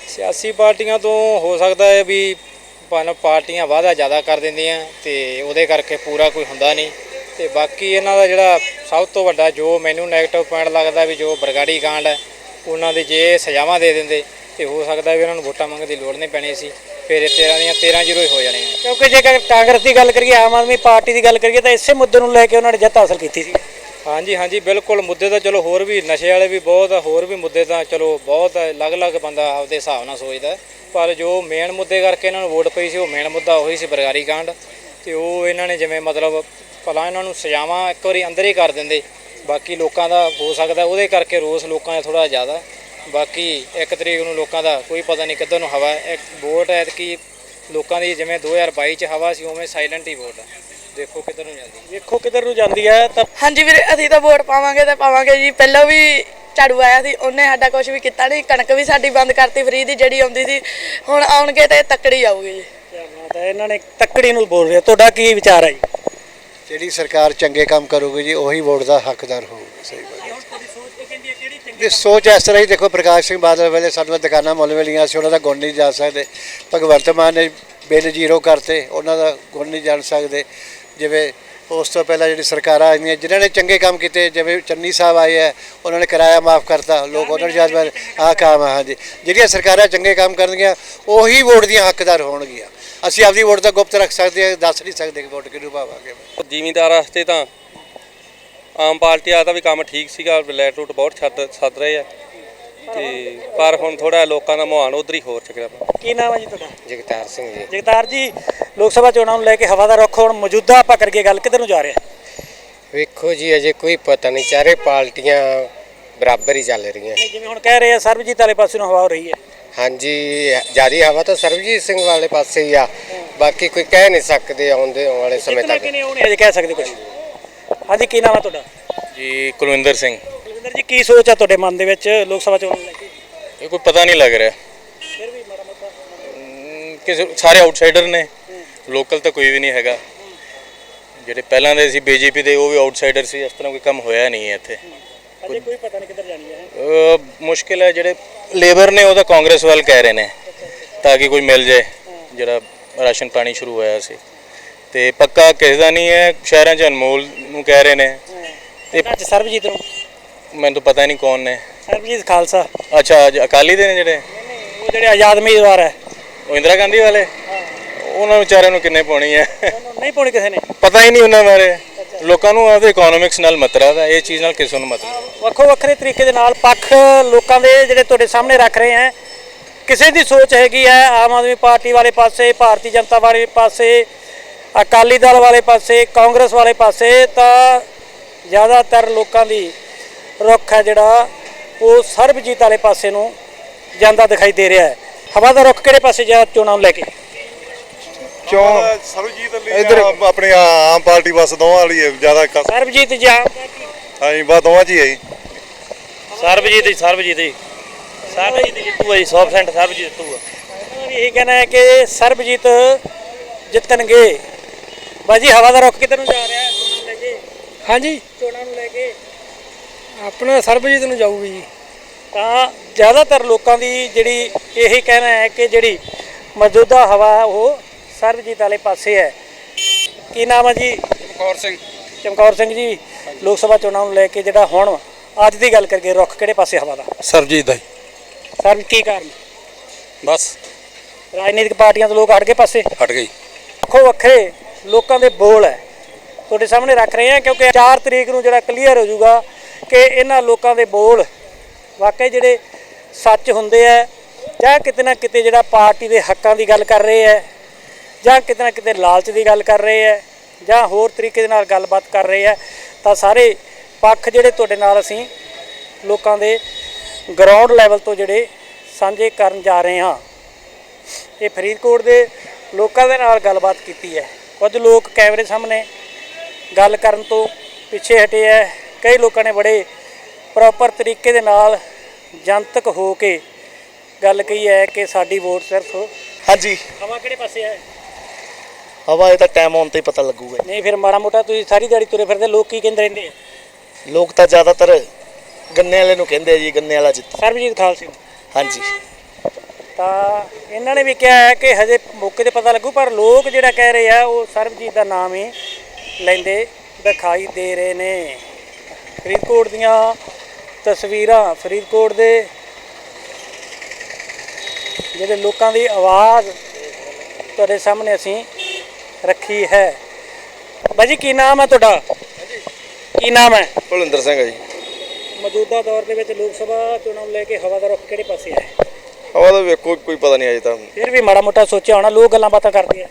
ਸਿਆਸੀ ਪਾਰਟੀਆਂ ਤੋਂ ਹੋ ਸਕਦਾ ਹੈ ਵੀ ਭਾਵੇਂ ਪਾਰਟੀਆਂ ਵਾਅਦਾ ਜ਼ਿਆਦਾ ਕਰ ਦਿੰਦੀਆਂ ਤੇ ਉਹਦੇ ਕਰਕੇ ਪੂਰਾ ਕੋਈ ਹੁੰਦਾ ਨਹੀਂ। ਤੇ ਬਾਕੀ ਇਹਨਾਂ ਦਾ ਜਿਹੜਾ ਸਭ ਤੋਂ ਵੱਡਾ ਜੋ ਮੈਨੂੰ 네ਗੇਟਿਵ ਪੁਆਇੰਟ ਲੱਗਦਾ ਵੀ ਜੋ ਬਰਗਾੜੀ ਕਾਂਡ ਹੈ ਉਹਨਾਂ ਦੇ ਜੇ ਸਜ਼ਾਵਾਂ ਦੇ ਦਿੰਦੇ ਤੇ ਹੋ ਸਕਦਾ ਵੀ ਉਹਨਾਂ ਨੂੰ ਵੋਟਾਂ ਮੰਗਣ ਦੀ ਲੋੜ ਨਹੀਂ ਪੈਣੀ ਸੀ ਫਿਰ ਇਹ 13 ਦੀਆਂ 13 ਜ਼ੀਰੋ ਹੀ ਹੋ ਜਾਣੀਆਂ। ਕਿਉਂਕਿ ਜੇਕਰ ਕਾਂਗਰਸ ਦੀ ਗੱਲ ਕਰੀਏ ਆਮ ਆਦਮੀ ਪਾਰਟੀ ਦੀ ਗੱਲ ਕਰੀਏ ਤਾਂ ਇਸੇ ਮੁੱਦੇ ਨੂੰ ਲੈ ਕੇ ਉਹਨਾਂ ਨੇ ਜਿੱਤ ਹਾਸਲ ਕੀਤੀ ਸੀ। ਹਾਂਜੀ ਹਾਂਜੀ ਬਿਲਕੁਲ ਮੁੱਦੇ ਤਾਂ ਚਲੋ ਹੋਰ ਵੀ ਨਸ਼ੇ ਵਾਲੇ ਵੀ ਬਹੁਤ ਆ ਹੋਰ ਵੀ ਮੁੱਦੇ ਤਾਂ ਚਲੋ ਬਹੁਤ ਅਲੱਗ-ਅਲੱਗ ਬੰਦਾ ਆਪਦੇ ਹਿਸਾਬ ਨਾਲ ਸੋਚਦਾ ਪਰ ਜੋ ਮੇਨ ਮੁੱਦੇ ਕਰਕੇ ਇਹਨਾਂ ਨੂੰ ਵੋਟ ਪਈ ਸੀ ਉਹ ਮੇਨ ਮੁੱਦਾ ਉਹੀ ਸੀ ਬਰਗਾਰੀ ਕਾਂਡ। ਤੇ ਉਹ ਇਹਨਾਂ ਨੇ ਜਿਵੇਂ ਮਤਲਬ ਭਲਾ ਇਹਨਾਂ ਨੂੰ ਸਜ਼ਾਵਾਂ ਇੱਕ ਵਾਰੀ ਅੰਦਰ ਹੀ ਕਰ ਦਿੰਦੇ। ਬਾਕੀ ਲੋਕਾਂ ਦਾ ਹੋ ਸਕਦਾ ਉਹਦੇ ਕਰਕੇ ਰੋਸ ਲੋਕਾਂ ਦਾ ਥੋੜਾ ਜ਼ਿਆਦਾ। ਬਾਕੀ ਇੱਕ ਤਰੀਕ ਨੂੰ ਲੋਕਾਂ ਦਾ ਕੋਈ ਪਤਾ ਨਹੀਂ ਕਿੱਧਰ ਨੂੰ ਹਵਾ ਇੱਕ ਵੋਟ ਐਤਕੀ ਲੋਕਾਂ ਦੀ ਜਿਵੇਂ 2022 ਚ ਹਵਾ ਸੀ ਉਵੇਂ ਸਾਇਲੈਂਟ ਹੀ ਵੋਟ ਆ। ਦੇਖੋ ਕਿੱਧਰ ਨੂੰ ਜਾਂਦੀ। ਵੇਖੋ ਕਿੱਧਰ ਨੂੰ ਜਾਂਦੀ ਹੈ ਤਾਂ ਹਾਂਜੀ ਵੀਰੇ ਅਸੀਂ ਤਾਂ ਵੋਟ ਪਾਵਾਂਗੇ ਤੇ ਪਾਵਾਂਗੇ ਜੀ। ਪਹਿਲਾਂ ਵੀ ਝਾੜੂ ਆਇਆ ਸੀ ਉਹਨੇ ਸਾਡਾ ਕੁਝ ਵੀ ਕੀਤਾ ਨਹੀਂ। ਕਣਕ ਵੀ ਸਾਡੀ ਬੰਦ ਕਰਤੀ ਫਰੀ ਦੀ ਜਿਹੜੀ ਆਉਂਦੀ ਸੀ ਹੁਣ ਆਉਣਗੇ ਤੇ ਤੱਕੜੀ ਆਊਗੀ ਜੀ। ਤਾਂ ਇਹਨਾਂ ਨੇ ਤੱਕੜੀ ਨੂੰ ਬੋਲ ਰਿਹਾ। ਤੁਹਾਡਾ ਕੀ ਵਿਚਾਰ ਹੈ ਜੀ? ਜਿਹੜੀ ਸਰਕਾਰ ਚੰਗੇ ਕੰਮ ਕਰੂਗੀ ਜੀ, ਉਹੀ ਵੋਟ ਦਾ ਹੱਕਦਾਰ ਹੋਊਗਾ। ਸਹੀ ਗੱਲ ਇਹ ਸੋਚ ਇਸ ਤਰ੍ਹਾਂ ਹੀ ਦੇਖੋ, ਪ੍ਰਕਾਸ਼ ਸਿੰਘ ਬਾਦਲ ਵੇਲੇ ਸਾਨੂੰ ਦੁਕਾਨਾਂ ਮੁੱਲ ਵੇਲੀਆਂ ਸੀ, ਉਹਨਾਂ ਦਾ ਗੁਣ ਨਹੀਂ ਜਾ ਸਕਦੇ। ਭਗਵੰਤ ਮਾਨ ਨੇ ਬਿੱਲ ਜ਼ੀਰੋ ਕਰਤੇ, ਉਹਨਾਂ ਦਾ ਗੁਣ ਨਹੀਂ ਜਾਣ ਸਕਦੇ। ਜਿਵੇਂ ਉਸ ਤੋਂ ਪਹਿਲਾਂ ਜਿਹੜੀ ਸਰਕਾਰਾਂ ਆਈਆਂ, ਜਿਨ੍ਹਾਂ ਨੇ ਚੰਗੇ ਕੰਮ ਕੀਤੇ, ਜਿਵੇਂ ਚੰਨੀ ਸਾਹਿਬ ਆਏ ਹੈ ਉਹਨਾਂ ਨੇ ਕਿਰਾਇਆ ਮਾਫ ਕਰਤਾ। ਲੋਕ ਉਹਨਾਂ ਨੂੰ ਯਾਦ ਬਾਰੇ ਕੰਮ ਆ, ਹਾਂਜੀ। ਜਿਹੜੀਆਂ ਸਰਕਾਰਾਂ ਚੰਗੇ ਕੰਮ ਕਰਨਗੀਆਂ, ਉਹੀ ਵੋਟ ਦੀਆਂ ਹੱਕਦਾਰ ਹੋਣਗੀਆਂ। ਅਸੀਂ ਆਪਦੀ ਵੋਟ ਤਾਂ ਗੁਪਤ ਰੱਖ ਸਕਦੇ ਹਾਂ ਦੱਸ ਨਹੀਂ ਸਕਦੇ ਕਿ ਵੋਟ ਕਿਹਨੂੰ ਪਾਵਾਂਗੇ। ਜ਼ਿਮੀਂਦਾਰ ਵਾਸਤੇ ਤਾਂ ਆਮ ਪਾਰਟੀ ਆ ਦਾ ਵੀ ਕੰਮ ਠੀਕ ਸੀਗਾ ਲੈਟ ਰੂਟ ਬਹੁਤ ਛੱਡ ਸੱਦ ਰਹੇ ਆ। ਤੇ ਪਰ ਹੁਣ ਥੋੜਾ ਲੋਕਾਂ ਦਾ ਮੁਹਾਨ ਉਧਰ ਹੀ ਹੋਰ ਚੱਕਿਆ ਪਿਆ। ਕੀ ਨਾਮ ਹੈ ਜੀ ਤੁਹਾਡਾ? ਜਗਤਾਰ ਸਿੰਘ ਜੀ। ਜਗਤਾਰ ਜੀ ਲੋਕ ਸਭਾ ਚੋਣਾਂ ਨੂੰ ਲੈ ਕੇ ਹਵਾ ਦਾ ਰੁੱਖ ਹੁਣ ਮੌਜੂਦਾ ਆਪਾਂ ਕਰਕੇ ਗੱਲ ਕਿੱਧਰ ਨੂੰ ਜਾ ਰਿਹਾ? ਵੇਖੋ ਜੀ ਅਜੇ ਕੋਈ ਪਤਾ ਨਹੀਂ ਚਾਰੇ ਪਾਰਟੀਆਂ ਬਰਾਬਰ ਹੀ ਚੱਲ ਰਹੀਆਂ। ਜਿਵੇਂ ਹੁਣ ਕਹਿ ਰਹੇ ਆ ਸਰਬਜੀਤ ਵਾਲੇ ਪਾਸੇ ਨੂੰ ਹਵਾ ਹੋ ਰਹੀ ਹੈ। ਹਾਂਜੀ ਜਿਆਦੀ ਹਵਾ ਤਾਂ ਸਰਬਜੀਤ ਸਿੰਘ ਵਾਲੇ ਪਾਸੇ ਹੀ ਆ। ਬਾਕੀ ਕੋਈ ਕਹਿ ਨਹੀਂ ਸਕਦੇ ਆਉਂਦੇ ਆਉਣ ਵਾਲੇ ਸਮੇਂ ਤੱਕ। ਕਿਨੇ ਹੋਣੇ ਕਹਿ ਸਕਦੇ ਕੁਝ ਹਾਂਜੀ ਕੀ ਨਾਮ ਹੈ ਤੁਹਾਡਾ? ਜੀ ਕੁਲਵਿੰਦਰ ਸਿੰਘ। ਕੁਲਵਿੰਦਰ ਜੀ ਕੀ ਸੋਚ ਆ ਤੁਹਾਡੇ ਮਨ ਦੇ ਵਿੱਚ ਲੋਕ ਸਭਾ ਚੋਣਾਂ ਨੂੰ ਲੈ ਕੇ? ਇਹ ਕੋਈ ਪਤਾ ਨਹੀਂ ਲੱਗ ਰਿਹਾ। ਹਮ, ਕਿਸੇ ਸਾਰੇ ਆਊਟਸਾਈਡਰ ਨੇ। ਲੋਕਲ ਤਾਂ ਕੋਈ ਵੀ ਨਹੀਂ ਹੈਗਾ। ਜਿਹੜੇ ਪਹਿਲਾਂ ਦੇ ਸੀ ਬੀਜੇਪੀ ਦੇ ਉਹ ਵੀ ਆਊਟਸਾਈਡਰ ਸੀ। ਇਸ ਤਰ੍ਹਾਂ ਕੋਈ ਕੰਮ ਹੋਇਆ ਨਹੀਂ ਹੈ ਇੱਥੇ। ਹਜੇ ਕੋਈ ਪਤਾ ਨਹੀਂ ਕਿੱਧਰ ਜਾਣੀ ਹੈ। ਅਹ ਮੁਸ਼ਕਿਲ ਹੈ ਜਿਹੜੇ ਲੇਬਰ ਨੇ ਉਹ ਤਾਂ ਕਾਂਗਰਸ ਵੱਲ ਕਹਿ ਰਹੇ ਨੇ ਤਾਂ ਕਿ ਕੋਈ ਮਿਲ ਜਾਏ। ਜਿਹੜਾ ਰਾਸ਼ਨ ਪਾਣੀ ਸ਼ੁਰੂ ਹੋਇਆ ਸੀ। ਤੇ ਪੱਕਾ ਕਿਸੇ ਦਾ ਨਹੀਂ ਹੈ ਸ਼ਹਿਰਾਂ 'ਚ ਅਨਮੋਲ ਨੂੰ ਕਹਿ ਰਹੇ ਨੇ। ਤੇ ਅੱਜ ਸਰਬਜੀਤ ਨੂੰ? ਮੈਨੂੰ ਤਾਂ ਪਤਾ ਨਹੀਂ ਕੌਣ ਨੇ। ਸਰਬਜੀਤ ਖਾਲਸਾ। ਅੱਛਾ ਅੱਜ ਅਕਾਲੀ ਦੇ ਨੇ ਜਿਹੜੇ? ਉਹ ਜਿਹੜੇ ਆਜ਼ਾਦ ਉਮੀਦਵਾਰ ਹੈ। ਉਹ ਇੰਦਰਾ ਗਾਂਧੀ ਵਾਲੇ? ਉਹਨਾਂ ਵਿਚਾਰਿਆਂ ਨੂੰ ਕਿੰਨੇ ਪਾਉਣੀ ਹੈ? ਨਹੀਂ ਪਾਉਣੀ ਕਿਸੇ ਨੇ। ਪਤਾ ਹੀ ਨਹੀਂ ਉਹਨਾਂ ਬਾਰੇ। ਲੋਕਾਂ ਨੂੰ ਆਪਦੇ ਇਕਨੋਮਿਕਸ ਨਾਲ ਮਤਲਬ ਹੈ ਇਹ ਚੀਜ਼ ਨਾਲ ਕਿਸੇ ਨੂੰ ਮਤਲਬ ਵੱਖੋ ਵੱਖਰੇ ਤਰੀਕੇ ਦੇ ਨਾਲ ਪੱਖ ਲੋਕਾਂ ਦੇ ਜਿਹੜੇ ਤੁਹਾਡੇ ਸਾਹਮਣੇ ਰੱਖ ਰਹੇ ਹੈ। ਕਿਸੇ ਦੀ ਸੋਚ ਹੈਗੀ ਹੈ ਆਮ ਆਦਮੀ ਪਾਰਟੀ ਵਾਲੇ ਪਾਸੇ ਭਾਰਤੀ ਜਨਤਾ ਵਾਲੇ ਪਾਸੇ ਅਕਾਲੀ ਦਲ ਵਾਲੇ ਪਾਸੇ ਕਾਂਗਰਸ ਵਾਲੇ ਪਾਸੇ ਤਾਂ ਜ਼ਿਆਦਾਤਰ ਲੋਕਾਂ ਦੀ ਰੁੱਖ ਹੈ ਜਿਹੜਾ ਉਹ ਸਰਬਜੀਤ ਵਾਲੇ ਪਾਸੇ ਨੂੰ ਜਾਂਦਾ ਦਿਖਾਈ ਦੇ ਰਿਹਾ ਹੈ। ਹਵਾ ਦਾ ਰੁੱਖ ਕਿਹੜੇ ਪਾਸੇ ਜਾ ਚੋਣਾਂ ਨੂੰ ਲੈ ਕੇ? ਚੋਣ ਸਰਬਜੀਤ ਇਧਰ ਆਪਣੀ ਆਮ ਪਾਰਟੀ ਬਸ ਦੋਵਾਂ ਵਾਲੀ ਹੈ ਜ਼ਿਆਦਾ ਕਸ ਸਰਬਜੀਤ ਜਾਂ ਹਾਂਜੀ ਬਸ ਦੋਵਾਂ 'ਚ ਹੀ ਜੀ। ਸਰਬਜੀਤ ਜੀ ਸਰਬਜੀਤ ਜੀ। ਸਰਬਜੀਤ ਜੀ 100% ਸਰਬਜੀਤ ਜਿੱਤੂਗਾ ਵੀ ਇਹ ਕਹਿਣਾ ਹੈ ਕਿ ਸਰਬਜੀਤ ਜਿੱਤਣਗੇ। ਬਾਜੀ ਹਵਾ ਦਾ ਰੁੱਖ ਕਿੱਧਰ ਨੂੰ ਜਾ ਰਿਹਾ ਹੈ? ਚੋਣਾਂ ਨੂੰ ਲੈ ਕੇ? ਹਾਂਜੀ। ਚੋਣਾਂ ਨੂੰ ਲੈ ਕੇ? ਆਪਣਾ ਸਰਬਜੀਤ ਨੂੰ ਜਾਊਗੀ ਜੀ। ਤਾਂ ਜ਼ਿਆਦਾਤਰ ਲੋਕਾਂ ਦੀ ਜਿਹੜੀ ਇਹੀ ਕਹਿਣਾ ਹੈ ਕਿ ਜਿਹੜੀ ਮੌਜੂਦਾ ਹਵਾ ਹੈ ਉਹ ਸਰਬਜੀਤ ਵਾਲੇ ਪਾਸੇ ਹੈ। ਕੀ ਨਾਮ ਹੈ ਜੀ? ਚਮਕੌਰ ਸਿੰਘ। ਚਮਕੌਰ ਸਿੰਘ ਜੀ ਲੋਕ ਸਭਾ ਚੋਣਾਂ ਨੂੰ ਲੈ ਕੇ ਜਿਹੜਾ ਹੁਣ ਅੱਜ ਦੀ ਗੱਲ ਕਰਕੇ ਰੁੱਖ ਕਿਹੜੇ ਪਾਸੇ ਹਵਾ ਦਾ? ਸਰਜੀਤ ਦਾ ਸਰ ਕੀ ਕਾਰਨ? ਬਸ। ਰਾਜਨੀਤਿਕ ਪਾਰਟੀਆਂ ਤੋਂ ਲੋਕ ਹਟ ਗਏ ਪਾਸੇ? ਹਟ ਗਈ ਵੱਖੋ ਵੱਖਰੇ ਲੋਕਾਂ ਦੇ ਬੋਲ ਹੈ। ਤੁਹਾਡੇ ਸਾਹਮਣੇ ਰੱਖ ਰਹੇ ਹਾਂ ਕਿਉਂਕਿ 4 ਤਰੀਕ ਨੂੰ ਜਿਹੜਾ ਕਲੀਅਰ ਹੋ ਜਾਊਗਾ ਕਿ ਇਹਨਾਂ ਲੋਕਾਂ ਦੇ ਬੋਲ ਵਾਕਈ ਜਿਹੜੇ ਸੱਚ ਹੁੰਦੇ ਆ ਜਾਂ ਕਿਤੇ ਨਾ ਕਿਤੇ ਜਿਹੜਾ ਪਾਰਟੀ ਦੇ ਹੱਕਾਂ ਦੀ ਗੱਲ ਕਰ ਰਹੇ ਹੈ। ਜਾਂ ਕਿਤੇ ਨਾ ਕਿਤੇ ਲਾਲਚ ਦੀ ਗੱਲ ਕਰ ਰਹੇ ਹੈ ਜਾਂ ਹੋਰ ਤਰੀਕੇ ਦੇ ਨਾਲ ਗੱਲਬਾਤ ਕਰ ਰਹੇ ਹੈ ਤਾਂ ਸਾਰੇ ਪੱਖ ਜਿਹੜੇ ਤੁਹਾਡੇ ਨਾਲ ਅਸੀਂ ਲੋਕਾਂ ਦੇ ਗਰਾਊਂਡ ਲੈਵਲ ਤੋਂ ਜਿਹੜੇ ਸਾਂਝੇ ਕਰਨ ਜਾ ਰਹੇ ਹਾਂ। ਇਹ ਫਰੀਦਕੋਟ ਦੇ ਲੋਕਾਂ ਦੇ ਨਾਲ ਗੱਲਬਾਤ ਕੀਤੀ ਹੈ। ਕੁਝ ਲੋਕ ਕੈਮਰੇ ਸਾਹਮਣੇ ਗੱਲ ਕਰਨ ਤੋਂ ਪਿੱਛੇ ਹਟੇ ਹੈ। ਕਈ ਲੋਕਾਂ ਨੇ ਬੜੇ ਪ੍ਰੋਪਰ ਤਰੀਕੇ ਦੇ ਨਾਲ ਜਨਤਕ ਹੋ ਕੇ ਗੱਲ ਕਹੀ ਹੈ ਕਿ ਸਾਡੀ ਵੋਟ ਸਿਰਫ ਹਾਂਜੀ। ਹਵਾ ਕਿਹੜੇ ਪਾਸੇ ਹੈ? ਹਵਾ ਇਹ ਤਾਂ ਟਾਈਮ ਆਉਣ ਤੇ ਹੀ ਪਤਾ ਲੱਗੂਗਾ ਨਹੀਂ ਫਿਰ ਮਾੜਾ ਮੋਟਾ ਤੁਸੀਂ ਸਾਰੀ ਦਿਹਾੜੀ ਤੁਰੇ ਫਿਰਦੇ ਲੋਕ ਕੀ ਕਹਿੰਦੇ ਰਹਿੰਦੇ ਆ? ਲੋਕ ਤਾਂ ਜ਼ਿਆਦਾਤਰ ਗੰਨੇ ਵਾਲੇ ਨੂੰ ਕਹਿੰਦੇ ਆ ਜੀ ਗੰਨੇ ਵਾਲਾ ਜਿੱਤ। ਸਰਬਜੀਤ ਖਾਲਸੇ ਹਾਂਜੀ। ਤਾਂ ਇਹਨਾਂ ਨੇ ਵੀ ਕਿਹਾ ਹੈ ਕਿ ਹਜੇ ਮੌਕੇ ਤੇ ਪਤਾ ਲੱਗੂ ਪਰ ਲੋਕ ਜਿਹੜਾ ਕਹਿ ਰਹੇ ਆ ਉਹ ਸਰਬਜੀਤ ਦਾ ਨਾਮ ਹੀ ਲੈਂਦੇ ਦਿਖਾਈ ਦੇ ਰਹੇ ਨੇ। ਫਰੀਦਕੋਟ ਦੀਆਂ ਤਸਵੀਰਾਂ ਫਰੀਦਕੋਟ ਦੇ ਜਿਹੜੇ ਲੋਕਾਂ ਦੀ ਆਵਾਜ਼ ਤੁਹਾਡੇ ਸਾਹਮਣੇ ਅਸੀਂ ਰੱਖੀ ਹੈ। ਬਾਜੀ ਕੀ ਨਾਮ ਹੈ ਤੁਹਾਡਾ? ਕੀ ਨਾਮ ਹੈ? ਭੁਲਿੰਦਰ ਸਿੰਘ ਹੈ ਜੀ। ਮੌਜੂਦਾ ਦੌਰ ਦੇ ਵਿੱਚ ਲੋਕ ਸਭਾ ਚੋਣਾਂ ਨੂੰ ਲੈ ਕੇ ਹਵਾ ਦਾ ਰੁਖ ਕਿਹੜੇ ਪਾਸੇ ਹੈ? ਹਵਾ ਦਾ ਵੇਖੋ ਕੋਈ ਪਤਾ ਨਹੀਂ ਅਜੇ ਤਾਂ। ਫਿਰ ਵੀ ਮਾੜਾ ਮੋਟਾ ਸੋਚਿਆ ਹੋਣਾ ਲੋਕ ਗੱਲਾਂ ਬਾਤਾਂ ਕਰਦੇ ਆ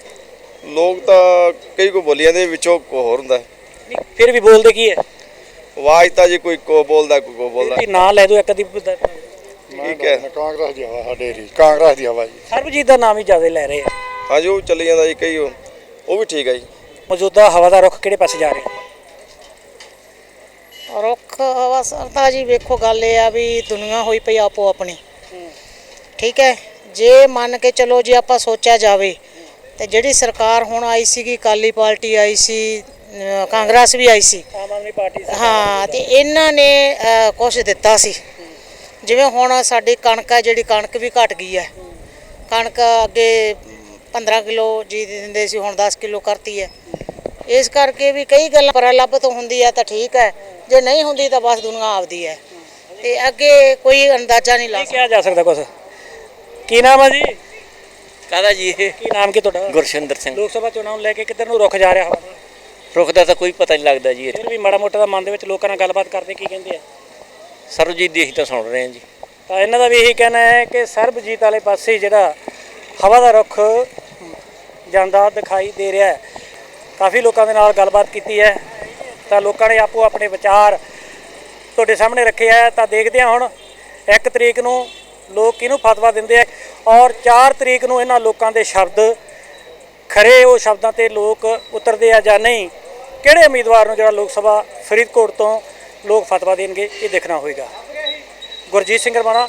ਲੋਕ ਤਾਂ ਕਈ ਕੋ ਬੋਲੀ ਜਾਂਦੇ ਵਿੱਚੋਂ ਕੋ ਹੋਰ ਹੁੰਦਾ। ਫਿਰ ਵੀ ਬੋਲਦੇ ਕੀ ਹੈ? ਆਵਾਜ਼ ਤਾਂ ਜੀ ਕੋਈ ਕੋ ਬੋਲਦਾ ਕੋਈ ਕੋ ਬੋਲਦਾ। ਵੀ ਨਾਂ ਲੈ ਦਿਓ ਇੱਕ ਅੱਧੀ ਠੀਕ ਹੈ। ਕਾਂਗਰਸ ਦੀ ਹਵਾ ਸਾਡੇ ਏਰੀਏ ਕਾਂਗਰਸ ਦੀ ਹਵਾ ਜੀ। ਸਰਬਜੀਤ ਦਾ ਨਾਮ ਹੀ ਜ਼ਿਆਦਾ ਲੈ ਰਹੇ ਆ। ਹਾਂਜੀ ਉਹ ਚੱਲੀ ਜਾਂਦਾ ਜੀ ਕਈ ਉਹ ਵੀ ਠੀਕ ਹੈ ਜੀ। ਮੌਜੂਦਾ ਹਵਾ ਦਾ ਰੁਖ ਕਿਹੜੇ ਪਾਸੇ ਜਾ ਰਿਹਾ? ਰੁੱਖ ਹਵਾ ਸਰਦਾ ਜੀ ਵੇਖੋ ਗੱਲ ਇਹ ਆ ਵੀ ਦੁਨੀਆ ਹੋਈ ਪਈ ਆਪੋ ਆਪਣੀ। ਠੀਕ ਹੈ? ਜੇ ਮੰਨ ਕੇ ਚਲੋ ਜੇ ਆਪਾਂ ਸੋਚਿਆ ਜਾਵੇ ਤੇ ਜਿਹੜੀ ਸਰਕਾਰ ਹੁਣ ਆਈ ਸੀਗੀ ਕਾਲੀ ਪਾਰਟੀ ਆਈ ਸੀ ਅਹ ਕਾਂਗਰਸ ਵੀ ਆਈ ਸੀ। ਆਮ ਆਦਮੀ ਪਾਰਟੀ ਹਾਂ ਤੇ ਇਹਨਾਂ ਨੇ ਅਹ, ਕੁਛ ਦਿੱਤਾ ਸੀ। ਜਿਵੇਂ ਹੁਣ ਸਾਡੀ ਕਣਕ ਹੈ ਜਿਹੜੀ ਕਣਕ ਵੀ ਘਟ ਗਈ ਹੈ। ਕਣਕ ਅੱਗੇ 15 ਕਿਲੋ ਜੀ ਦੀ ਦਿੰਦੇ ਸੀ ਹੁਣ 10 ਕਿਲੋ ਕਰਤੀ ਹੈ। ਇਸ ਕਰਕੇ ਵੀ ਕਈ ਗੱਲਾਂ ਪਰ ਲੱਭ ਤੋਂ ਹੁੰਦੀ ਹੈ ਤਾਂ ਠੀਕ ਹੈ ਜੇ ਨਹੀਂ ਹੁੰਦੀ ਤਾਂ ਬਸ ਦੁਨੀਆ ਆਪਦੀ ਹੈ। ਤੇ ਅੱਗੇ ਕੋਈ ਅੰਦਾਜ਼ਾ ਨਹੀਂ ਲਾ ਕਿਹਾ ਜਾ ਸਕਦਾ ਕੁਛ? ਕੀ ਨਾਮ ਹੈ ਜੀ? ਕਾਹਦਾ ਜੀ ਇਹ? ਕੀ ਨਾਮ ਕੀ ਤੁਹਾਡਾ? ਗੁਰਸ਼ਿੰਦਰ ਸਿੰਘ। ਲੋਕ ਸਭਾ ਚੋਣਾਂ ਨੂੰ ਲੈ ਕੇ ਕਿੱਧਰ ਨੂੰ ਰੁਖ ਜਾ ਰਿਹਾ ਹਵਾ ਦਾ? ਰੁਕਦਾ ਤਾਂ ਕੋਈ ਪਤਾ ਨਹੀਂ ਲੱਗਦਾ ਜੀ ਫਿਰ ਵੀ ਮਾੜਾ ਮੋਟਾ ਦਾ ਮਨ ਦੇ ਵਿੱਚ ਲੋਕਾਂ ਨਾਲ ਗੱਲਬਾਤ ਕਰਦੇ ਕੀ ਕਹਿੰਦੇ ਆ? ਸਰਬਜੀਤ ਦੀ ਅਸੀਂ ਤਾਂ ਸੁਣ ਰਹੇ ਹਾਂ ਜੀ। ਤਾਂ ਇਹਨਾਂ ਦਾ ਵੀ ਇਹੀ ਕਹਿਣਾ ਹੈ ਕਿ ਸਰਬਜੀਤ ਵਾਲੇ ਪਾਸੇ ਜਿਹੜਾ ਹਵਾ ਦਾ ਰੁਖ ਜਾਂਦਾ ਦਿਖਾਈ ਦੇ ਰਿਹਾ ਹੈ। ਕਾਫੀ ਲੋਕਾਂ ਦੇ ਨਾਲ ਗੱਲਬਾਤ ਕੀਤੀ ਹੈ। ਤਾਂ ਲੋਕਾਂ ਨੇ ਆਪੋ ਆਪਣੇ ਵਿਚਾਰ ਤੁਹਾਡੇ ਸਾਹਮਣੇ ਰੱਖੇ ਆ। ਤਾਂ ਦੇਖਦੇ ਹਾਂ ਹੁਣ 1 ਤਰੀਕ ਨੂੰ ਲੋਕ ਕਿਹਨੂੰ ਫਤਵਾ ਦਿੰਦੇ ਆ ਔਰ 4 ਤਰੀਕ ਨੂੰ ਇਹਨਾਂ ਲੋਕਾਂ ਦੇ ਸ਼ਬਦ ਖਰੇ ਉਹ ਸ਼ਬਦਾਂ ਤੇ ਲੋਕ ਉਤਰਦੇ ਆ ਜਾਂ ਨਹੀਂ? ਕਿਹੜੇ ਉਮੀਦਵਾਰ ਨੂੰ ਜਿਹੜਾ ਲੋਕ ਸਭਾ ਫਰੀਦਕੋਟ ਤੋਂ ਲੋਕ ਫਤਵਾ ਦੇਣਗੇ, ਇਹ ਦੇਖਣਾ ਹੋਏਗਾ। ਗੁਰਜੀਤ ਸਿੰਘ ਰਮਾਣਾ